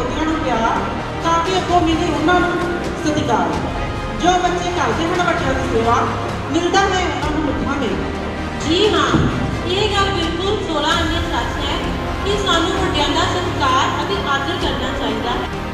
ਪੋਤੀਆਂ ਨੂੰ ਪਿਆਰ ਤਾਂ ਕਿ ਅੱਗੋਂ ਮਿਲੇ ਉਹਨਾਂ ਨੂੰ ਸਤਿਕਾਰ। ਜੋ ਬੱਚੇ ਕਰਦੇ ਹਨ ਵੱਡਿਆਂ ਦੀ ਸੇਵਾ, ਮਿਲਦਾ ਹੈ ਉਹਨਾਂ ਨੂੰ ਮਿੱਠਾ ਮਿਲ। ਜੀ ਹਾਂ, ਇਹ ਗੱਲ ਬਿਲਕੁਲ 16 ਅੰਨੇ ਸੱਚ ਹੈ ਕਿ ਸਾਨੂੰ ਵੱਡਿਆਂ ਦਾ ਸਤਿਕਾਰ ਅਤੇ ਆਦਰ ਕਰਨਾ ਚਾਹੀਦਾ ਹੈ।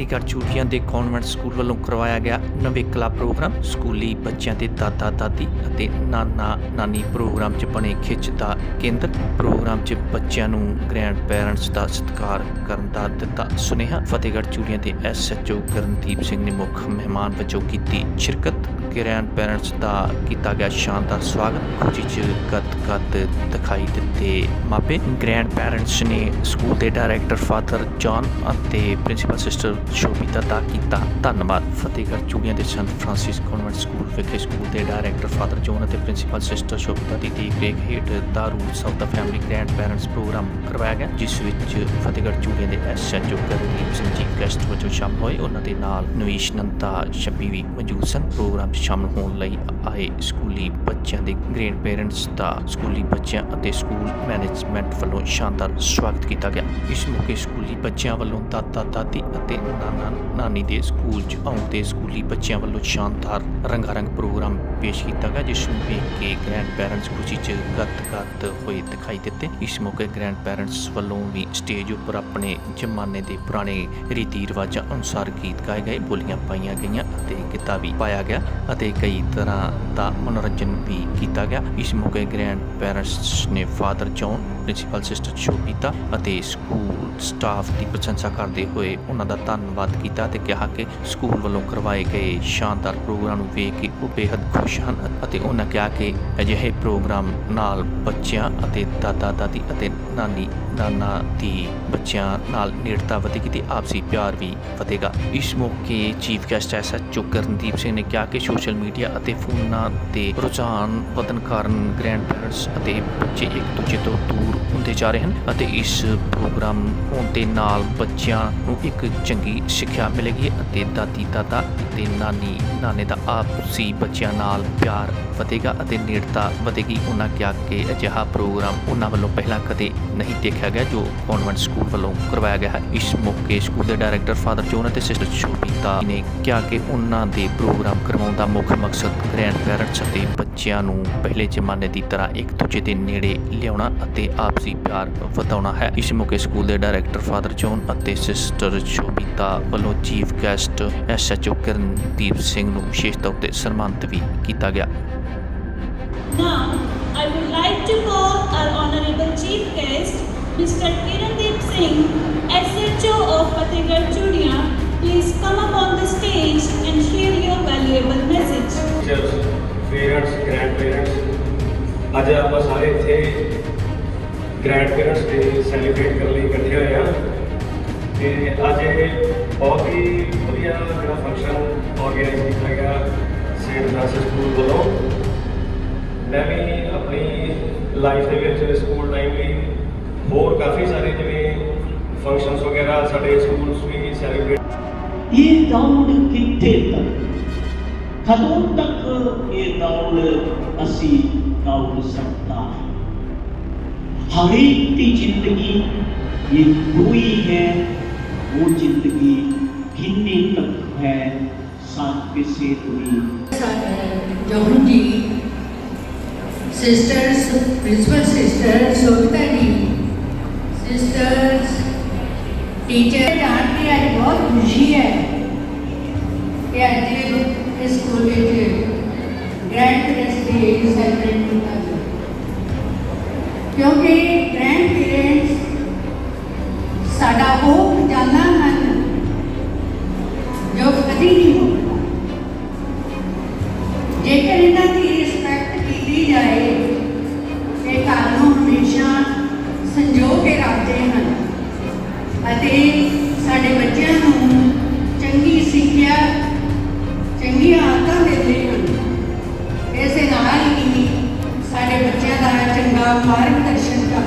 ਫਤਿਹਗੜ੍ਹ ਚੂੜੀਆਂ ਦੇ ਕਨਵੈਂਟ ਸਕੂਲ ਵੱਲੋਂ ਕਰਵਾਇਆ ਗਿਆ ਨਵੇਕਲਾ ਪ੍ਰੋਗਰਾਮ। ਸਕੂਲੀ ਬੱਚਿਆਂ ਦੇ ਦਾਦਾ, ਦਾਦੀ ਅਤੇ ਨਾਨਾ, ਨਾਨੀ ਪ੍ਰੋਗਰਾਮ 'ਚ ਬਣੇ ਖਿੱਚ ਦਾ ਕੇਂਦਰ। ਪ੍ਰੋਗਰਾਮ 'ਚ ਬੱਚਿਆਂ ਨੂੰ ਗ੍ਰੈਂਡ ਪੈਰੈਂਟਸ ਦਾ ਸਤਿਕਾਰ ਕਰਨ ਦਾ ਦਿੱਤਾ ਸੁਨੇਹਾ। ਫਤਿਹਗੜ੍ਹ ਚੂੜੀਆਂ ਦੇ ਐਸਐਚਓ ਕਰਨਦੀਪ ਸਿੰਘ ਨੇ ਮੁੱਖ ਮਹਿਮਾਨ ਵਜੋਂ ਕੀਤੀ ਸ਼ਿਰਕਤ। ਗ੍ਰੈਂਡ ਪੈਰੈਂਟਸ ਦਾ ਕੀਤਾ ਗਿਆ ਸ਼ਾਨਦਾਰ ਸਵਾਗਤ। ਖੁਸ਼ੀ 'ਚ ਗਦ ਗਦ ਦਿਖਾਈ ਦਿੱਤੇ ਮਾਪੇ। ਗ੍ਰੈਂਡ ਪੈਰੈਂਟਸ ਨੇ ਸਕੂਲ ਦੇ ਡਾਇਰੈਕਟਰ ਫਾਦਰ ਜੌਨ ਅਤੇ ਪ੍ਰਿੰਸੀਪਲ ਸਿਸਟਰ ਸ਼ੋਭਿਤਾ ਦਾ ਕੀਤਾ ਧੰਨਵਾਦ। ਫਤਿਹਗੜ੍ਹ ਚੂੜੀਆਂ ਦੇ ਸੰਤ ਫਰਾਂਸਿਸ ਕਨਵੈਂਟ ਸਕੂਲ ਵਿਖੇ ਸਕੂਲ ਦੇ ਡਾਇਰੈਕਟਰ ਫਾਦਰ ਜੌਨ ਅਤੇ ਪ੍ਰਿੰਸੀਪਲ ਸਿਸਟਰ ਸ਼ੋਭਿਤਾ ਦੀ ਦੇਖਰੇਖ ਹੇਠ ਦਾ roots of the family grand parents programme ਕਰਵਾਇਆ ਗਿਆ, ਜਿਸ ਵਿੱਚ ਫਤਿਹਗੜ੍ਹ ਚੂੜੀਆਂ ਦੇ ਐਸਐਚਓ ਕਰਨਦੀਪ ਸਿੰਘ ਜੀ ਗੈਸਟ ਵਜੋਂ ਸ਼ਾਮਲ ਹੋਏ। ਉਹਨਾਂ ਦੇ ਨਾਲ ਨਵੀਸ਼ ਨੰਤਾ ਛੱਬੀ ਵੀ ਮੌਜੂਦ ਸਨ। ਪ੍ਰੋਗਰਾਮ ਸ਼ਾਮਲ ਹੋਣ ਲਈ ਆਏ ਸਕੂਲੀ ਬੱਚਿਆਂ ਦੇ ਗ੍ਰੈਂਡ ਪੇਰੈਂਟਸ ਦਾ ਸਕੂਲੀ ਬੱਚਿਆਂ ਅਤੇ ਸਕੂਲ ਮੈਨੇਜਮੈਂਟ ਵੱਲੋਂ ਸ਼ਾਨਦਾਰ ਸਵਾਗਤ ਕੀਤਾ ਗਿਆ। ਇਸ ਮੌਕੇ ਸਕੂਲੀ ਬੱਚਿਆਂ ਵੱਲੋਂ ਦਾਦਾ, ਦਾਦੀ ਅਤੇ ਨਾਨਾ, ਨਾਨੀ ਦੇ ਸਕੂਲ 'ਚ ਆਉਂਦੇ ਸਕੂਲੀ ਬੱਚਿਆਂ ਵੱਲੋਂ ਸ਼ਾਨਦਾਰ ਰੰਗਾਰੰਗ ਪ੍ਰੋਗਰਾਮ ਪੇਸ਼ ਕੀਤਾ ਗਿਆ, ਜਿਸ ਨੂੰ ਵੇਖ ਕੇ ਗ੍ਰੈਂਡ ਪੇਰੈਂਟਸ ਖੁਸ਼ੀ 'ਚ ਗੱਤ-ਗੱਤ ਹੋਏ ਦਿਖਾਈ ਦਿੱਤੇ। ਇਸ ਮੌਕੇ ਗ੍ਰੈਂਡ ਪੇਰੈਂਟਸ ਵੱਲੋਂ ਵੀ ਸਟੇਜ ਉੱਪਰ ਆਪਣੇ ਜ਼ਮਾਨੇ ਦੇ ਪੁਰਾਣੇ ਰੀਤੀ ਰਿਵਾਜਾਂ ਅਨੁਸਾਰ ਗੀਤ ਗਾਏ ਗਏ, ਬੋਲੀਆਂ ਪਾਈਆਂ ਗਈਆਂ ਅਤੇ ਗਿੱਧਾ ਵੀ ਪਾਇਆ ਗਿਆ। ਅਤੇ ਕਈ ਤਰ੍ਹਾਂ ਦਾ ਮਨੋਰੰਜਨ ਵੀ ਕੀਤਾ ਗਿਆ। ਇਸ ਮੌਕੇ ਗ੍ਰੈਂਡ ਪੈਰੈਂਟਸ ਨੇ father John principal sister Shobhita ਅਤੇ ਸਕੂਲ ਸਟਾਫ ਦੀ ਪ੍ਰਸ਼ੰਸਾ ਕਰਦੇ ਹੋਏ ਉਹਨਾਂ ਦਾ ਧੰਨਵਾਦ ਕੀਤਾ ਤੇ ਕਿਹਾ ਕਿ ਸਕੂਲ ਵੱਲੋਂ ਕਰਵਾਏ ਗਏ ਸ਼ਾਨਦਾਰ ਪ੍ਰੋਗਰਾਮ ਨੂੰ ਵੇਖ ਕੇ ਉਹ ਬੇहद ਖੁਸ਼ ਹਨ ਅਤੇ ਉਹਨਾਂ ਕਿਹਾ ਕਿ ਅਜਿਹੇ ਪ੍ਰੋਗਰਾਮ ਨਾਲ ਬੱਚਿਆਂ ਅਤੇ ਦਾਦਾ, ਦਾਦੀ ਅਤੇ ਨਾਨੀ, ਨਾਨਾ ਦੀ ਬੱਚਿਆਂ ਨਾਲ ਨੇੜਤਾ ਵਧੇਗੀ ਤੇ ਆਪਸੀ ਪਿਆਰ ਵੀ ਵਧੇਗਾ। ਇਸ ਮੌਕੇ chief guest SHO Karandeep Singh ਨੇ ਕਿਹਾ ਕਿ ਸੋਸ਼ਲ ਮੀਡੀਆ ਅਤੇ ਫੋਨਾਂ ਤੇ ਰੁਝਾਨ ਵਧਣ ਕਾਰਨ ਗ੍ਰੈਂਡ ਅਤੇ ਬੱਚੇ ਇੱਕ ਦੂਜੇ ਤੋਂ ਹੁੰਦੇ ਜਾ ਰਹੇ ਹਨ ਅਤੇ ਇਸ ਪ੍ਰੋਗਰਾਮ ਹੋਣ ਦੇ ਨਾਲ ਬੱਚਿਆਂ ਨੂੰ ਇੱਕ ਚੰਗੀ ਸਿੱਖਿਆ ਮਿਲੇਗੀ ਅਤੇ ਦਾਦੀ, ਦਾਦਾ ਅਤੇ ਨਾਨੀ, ਨਾਨੇ ਦਾ ਆਪਸੀ ਬੱਚਿਆਂ ਨਾਲ ਪਿਆਰ ਵਧੇਗਾ ਅਤੇ ਨੇੜਤਾ ਵਧੇਗੀ। ਉਹਨਾਂ ਕਿਹਾ ਕਿ ਅਜਿਹਾ ਪ੍ਰੋਗਰਾਮ ਉਹਨਾਂ ਵੱਲੋਂ ਪਹਿਲਾਂ ਕਦੇ ਨਹੀਂ ਦੇਖਿਆ ਗਿਆ ਜੋ ਕਨਵੈਂਟ ਸਕੂਲ ਵੱਲੋਂ ਕਰਵਾਇਆ ਗਿਆ ਹੈ। ਇਸ ਮੌਕੇ ਸਕੂਲ ਦੇ ਡਾਇਰੈਕਟਰ ਫਾਦਰ ਜੋਨ ਅਤੇ ਸਿਸਟਰ ਸ਼ੋਭਿਤਾ ਨੇ ਕਿਹਾ ਕਿ ਉਹਨਾਂ ਦੇ ਪ੍ਰੋਗਰਾਮ ਕਰਵਾਉਣ ਦਾ ਮੁੱਖ ਮਕਸਦ ਗ੍ਰੈਂਡ ਪੈਰੈਂਟਸ ਅਤੇ ਬੱਚਿਆਂ ਨੂੰ ਪਹਿਲੇ ਜ਼ਮਾਨੇ ਦੀ ਤਰ੍ਹਾਂ ਇੱਕ ਦੂਜੇ ਦੇ ਨੇੜੇ ਲਿਆਉਣਾ ਅਤੇ ਆਪ ਆਪਸੀ ਪਿਆਰ ਵਧਾਉਣਾ ਹੈ ਇਸ ਮੌਕੇ ਸਕੂਲ ਦੇ ਡਾਇਰੈਕਟਰ ਫਾਦਰ ਜੋਨ ਅਤੇ ਸਿਸਟਰ ਸ਼ੋਭਿਤਾ ਵੱਲੋਂ chief guest SHO Karandeep Singh ਨੂੰ ਵਿਸ਼ੇਸ਼ ਤੌਰ ਤੇ ਸਨਮਾਨਿਤ ਵੀ ਕੀਤਾ ਗਿਆ Now, I would like to call our Honorable Chief Guest, Mr. Kirandeep Singh, SHO of Fatehgarh Chudia. Please come up on the stage and share your valuable message. Teachers parents grand parents ਅੱਜ ਆਪਾਂ ਸਾਰੇ ਇੱਥੇ grand parents day celebrate ਕਰਨ ਲਈ ਇਕੱਠੇ ਹੋਏ ਆ ਤੇ ਅੱਜ ਇਹ ਬਹੁਤ ਹੀ ਵਧੀਆ ਜਿਹੜਾ ਫੰਕਸ਼ਨ ਆਰਗੇਨਾਈਜ਼ ਕੀਤਾ ਗਿਆ ਸੇਂਟ ਫ੍ਰਾਂਸਿਸ ਸਕੂਲ ਵੱਲੋਂ ਮੈਂ ਵੀ ਆਪਣੀ ਲਾਈਫ ਦੇ ਵਿੱਚ ਸਕੂਲ ਟਾਈਮ ਵੀ ਹੋਰ ਕਾਫੀ ਸਾਰੇ ਜਿਵੇਂ ਫੰਕਸ਼ਨਸ ਵਗੈਰਾ ਸਾਡੇ ਸਕੂਲਸ ਵੀ ਸੈਲੀਬ੍ਰੇਟ ਇਹ ਦੌੜ ਕਿੱਥੇ ਤੱਕ ਕਦੋਂ ਤੱਕ ਇਹ ਦੌੜ ਅਸੀਂ ਦੌੜ ਸਕਦਾ ਹਰ ਇੱਕ ਦੀ ਜ਼ਿੰਦਗੀ ਇਹ ਕੋਈ ਹੈ ਉਹ ਜ਼ਿੰਦਗੀ ਕਿੰਨੇ ਤੱਕ ਹੈ ਸਾਥ ਕਿਸੇ ਵੀ John ji sisters principal sister Sobhita ji sisters teacher ਜਾਣ ਕੇ ਅੱਜ ਬਹੁਤ ਖੁਸ਼ੀ ਹੈ ਕਿ ਅੱਜ ਇਸ ਸਕੂਲ ਵਿੱਚ ਗ੍ਰੈਂਡ ਪੈਰੈਂਟਸ ਡੇ ਸੈਲੀਬ੍ਰੇਟ ਕੀਤਾ ਗਿਆ ਕਿਉਂਕਿ ਗ੍ਰੈਂਡ ਪੇਰੈਂਟਸ ਸਾਡਾ ਉਹ ਖਜ਼ਾਨਾ ਹਨ, ਜੋ ਕਦੀ ਨਹੀਂ ਮੁੱਕਦਾ ਜੇਕਰ ਇਹਨਾਂ ਦੀ ਰਿਸਪੈਕਟ ਕੀਤੀ ਜਾਏ, ਤੇ ਘਰ ਹਮੇਸ਼ਾ ਸੰਜੋ ਕੇ ਰੱਖਦੇ ਹਨ ਅਤੇ ਸਾਡੇ ਬੱਚਿਆਂ ਨੂੰ ਚੰਗੀ ਸਿੱਖਿਆ, ਚੰਗੀਆਂ ਆਦਤਾਂ ਦਿੰਦੇ ਹਨ। ਇਸੇ ਨਾਲ ਹੀ ਸਾਡੇ ਬੱਚਿਆਂ ਦਾ ਚੰਗਾ ਮਾਰਗ ਕਰ ਸਕਦੇ ਹਾਂ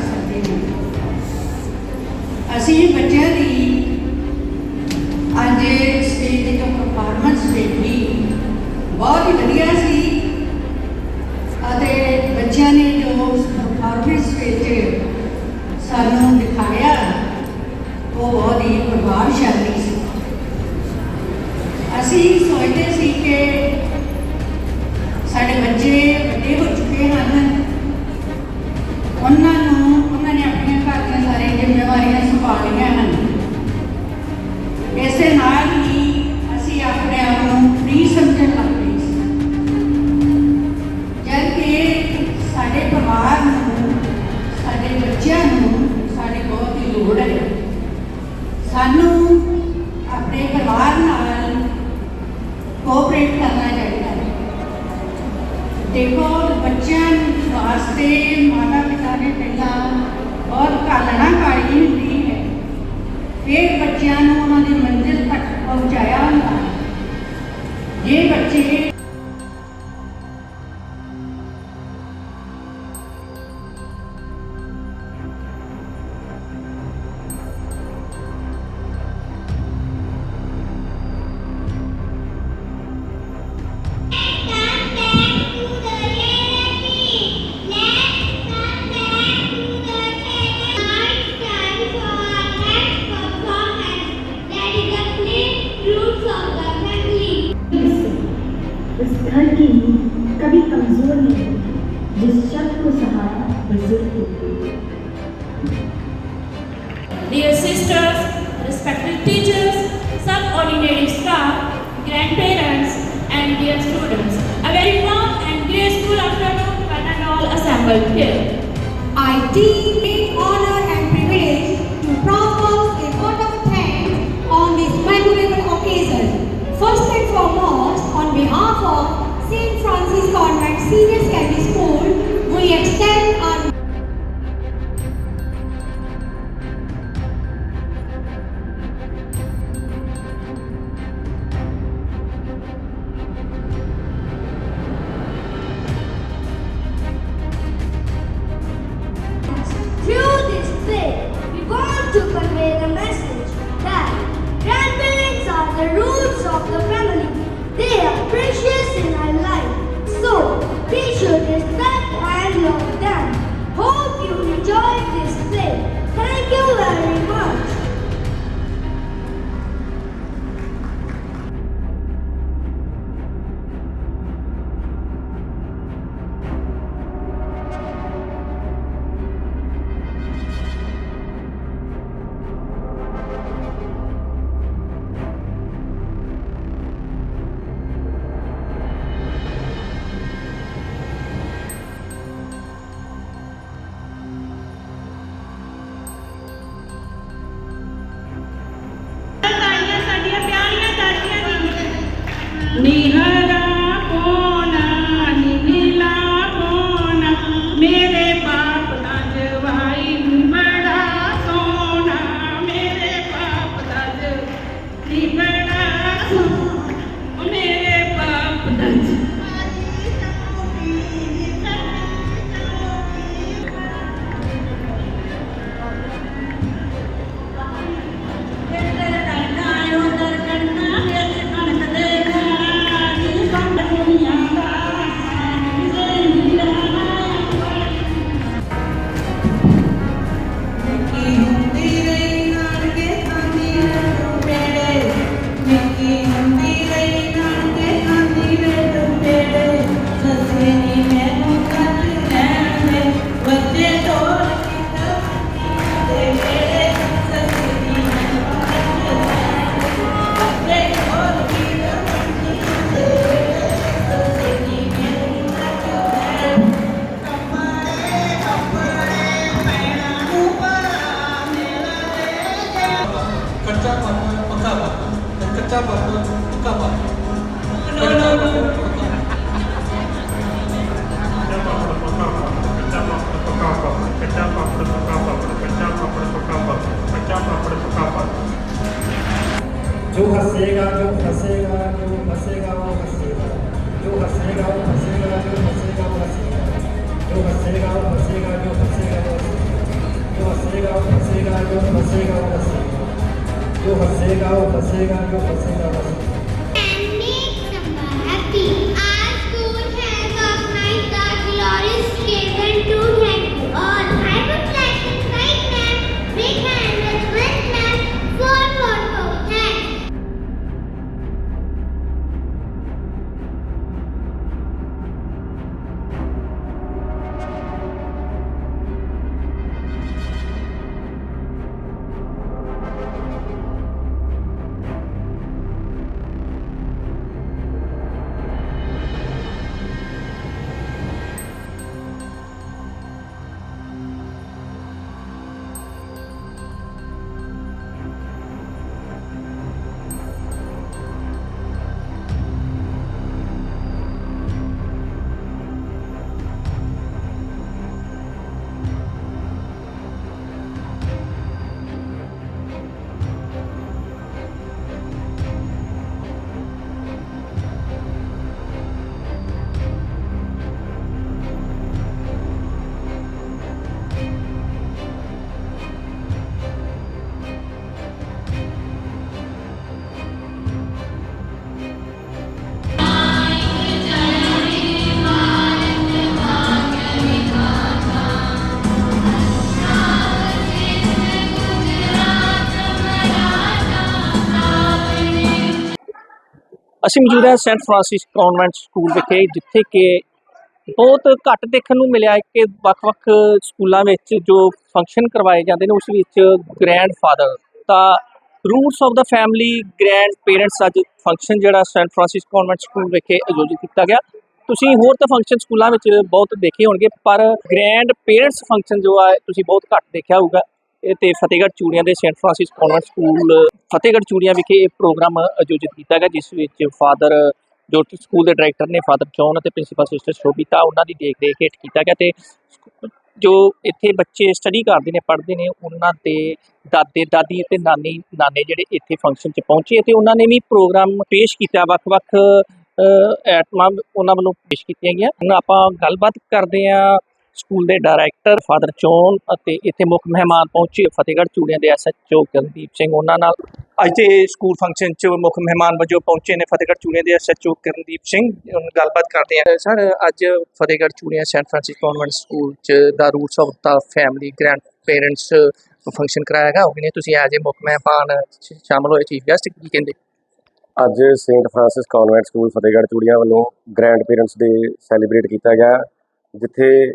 ਅਸੀਂ ਬੱਚਿਆਂ ਦੀ ਅੱਜ ਸਟੇਜ ਤੇ ਜੋ ਪਰਫਾਰਮੈਂਸ ਵੇਖੀ ਬਹੁਤ ਹੀ ਵਧੀਆ ਸੀ। ਅਤੇ ਬੱਚਿਆਂ ਨੇ ਜੋ ਉਸ ਪਰਫਾਰਮੈਂਸ ਵਿੱਚ ਸਾਨੂੰ घर की नींव कभी कमजोर नहीं होती जिस शब्द को सहारा बुजुर्ग होते Dear sisters, respected teachers, subordinate staff, grandparents, and dear students, a very warm and graceful afternoon when and all assembled here. I deem it honor and privilege to pronounce a vote of thanks on this memorable occasion. First and foremost, on behalf of St. Francis Convent Senior Secondary School, we extend ਅਸੀਂ ਮੌਜੂਦ ਹਾਂ Saint Francis convent school ਵਿਖੇ, ਜਿੱਥੇ ਕਿ ਬਹੁਤ ਘੱਟ ਦੇਖਣ ਨੂੰ ਮਿਲਿਆ ਹੈ ਕਿ ਵੱਖ-ਵੱਖ ਸਕੂਲਾਂ ਵਿੱਚ ਜੋ ਫੰਕਸ਼ਨ ਕਰਵਾਏ ਜਾਂਦੇ ਨੇ, ਉਸ ਵਿੱਚ ਗ੍ਰੈਂਡਫਾਦਰ ਤਾਂ roots of the family grand parents ਅੱਜ ਫੰਕਸ਼ਨ ਜਿਹੜਾ ਸੈਂਟ ਫਰਾਂਸਿਸ ਕਨਵੈਂਟ ਸਕੂਲ ਵਿਖੇ ਆਯੋਜਿਤ ਕੀਤਾ ਗਿਆ। ਤੁਸੀਂ ਹੋਰ ਤਾਂ ਫੰਕਸ਼ਨ ਸਕੂਲਾਂ ਵਿੱਚ ਬਹੁਤ ਦੇਖੇ ਹੋਣਗੇ, ਪਰ ਗ੍ਰੈਂਡ ਪੇਰੈਂਟਸ ਫੰਕਸ਼ਨ ਜੋ ਆ, ਤੁਸੀਂ ਬਹੁਤ ਘੱਟ ਦੇਖਿਆ ਹੋਊਗਾ। ਤੇ ਫਤਿਹਗੜ੍ਹ ਚੂੜੀਆਂ ਦੇ saint Francis convent school, Fatehgarh Churian ਵਿਖੇ ਇਹ ਪ੍ਰੋਗਰਾਮ ਆਯੋਜਿਤ ਕੀਤਾ ਗਿਆ, ਜਿਸ ਵਿੱਚ ਫਾਦਰ ਜੋ ਸਕੂਲ ਦੇ ਡਾਇਰੈਕਟਰ ਨੇ, ਫਾਦਰ ਜੌਨ ਅਤੇ ਪ੍ਰਿੰਸੀਪਲ ਸਿਸਟਰ ਸ਼ੋਭਿਤਾ, ਉਹਨਾਂ ਦੀ ਦੇਖ ਰੇਖ ਹੇਠ ਕੀਤਾ ਗਿਆ ਤੇ ਜੋ ਇੱਥੇ ਬੱਚੇ ਸਟੱਡੀ ਕਰਦੇ ਨੇ, ਪੜ੍ਹਦੇ ਨੇ, ਉਹਨਾਂ ਦੇ ਦਾਦੇ, ਦਾਦੀ ਅਤੇ ਨਾਨੀ, ਨਾਨੇ ਜਿਹੜੇ ਇੱਥੇ ਫੰਕਸ਼ਨ 'ਚ ਪਹੁੰਚੇ ਤੇ ਉਹਨਾਂ ਨੇ ਵੀ ਪ੍ਰੋਗਰਾਮ ਪੇਸ਼ ਕੀਤਾ, ਵੱਖ-ਵੱਖ ਐਟਮਾਂ ਉਹਨਾਂ ਵੱਲੋਂ ਪੇਸ਼ ਕੀਤੀਆਂ ਗਈਆਂ। ਹੁਣ ਆਪਾਂ ਗੱਲਬਾਤ ਕਰਦੇ ਹਾਂ ਸਕੂਲ ਦੇ ਡਾਇਰੈਕਟਰ ਫਾਦਰ ਚੋਨ ਅਤੇ ਇੱਥੇ ਮੁੱਖ ਮਹਿਮਾਨ ਪਹੁੰਚੇ ਫਤਿਹਗੜ੍ਹ ਚੂੜੀਆਂ ਦੇ ਐਸਐਚਓ ਕਰਨਦੀਪ ਸਿੰਘ, ਉਹਨਾਂ ਨਾਲ। ਅੱਜ ਦੇ ਸਕੂਲ ਫੰਕਸ਼ਨ 'ਚ ਮੁੱਖ ਮਹਿਮਾਨ ਵਜੋਂ ਪਹੁੰਚੇ ਨੇ ਫਤਿਹਗੜ੍ਹ ਚੂੜੀਆਂ ਦੇ ਐਸਐਚਓ ਕਰਨਦੀਪ ਸਿੰਘ। ਹੁਣ ਗੱਲਬਾਤ ਕਰਦੇ ਹਾਂ। ਸਰ, ਅੱਜ Fatehgarh Churian Saint Francis convent school 'ਚ ਦਾ roots of the family, grand parents function ਕਰਾਇਆ ਗਿਆ। ਉਹਨੇ ਤੁਸੀਂ ਐਜ ਏ ਮੁੱਖ ਮਹਿਮਾਨ ਸ਼- ਸ਼ਾਮਲ ਹੋਏ ਚੀਫ ਗੈਸਟ ਕੀ ਕਹਿੰਦੇ? ਅੱਜ saint Francis convent school Fatehgarh Churian ਵੱਲੋਂ ਗ੍ਰੈਂਡ ਪੇਰੈਂਟਸ ਡੇ ਸੈਲੀਬ੍ਰੇਟ ਕੀਤਾ ਗਿਆ। ਜਿੱਥੇ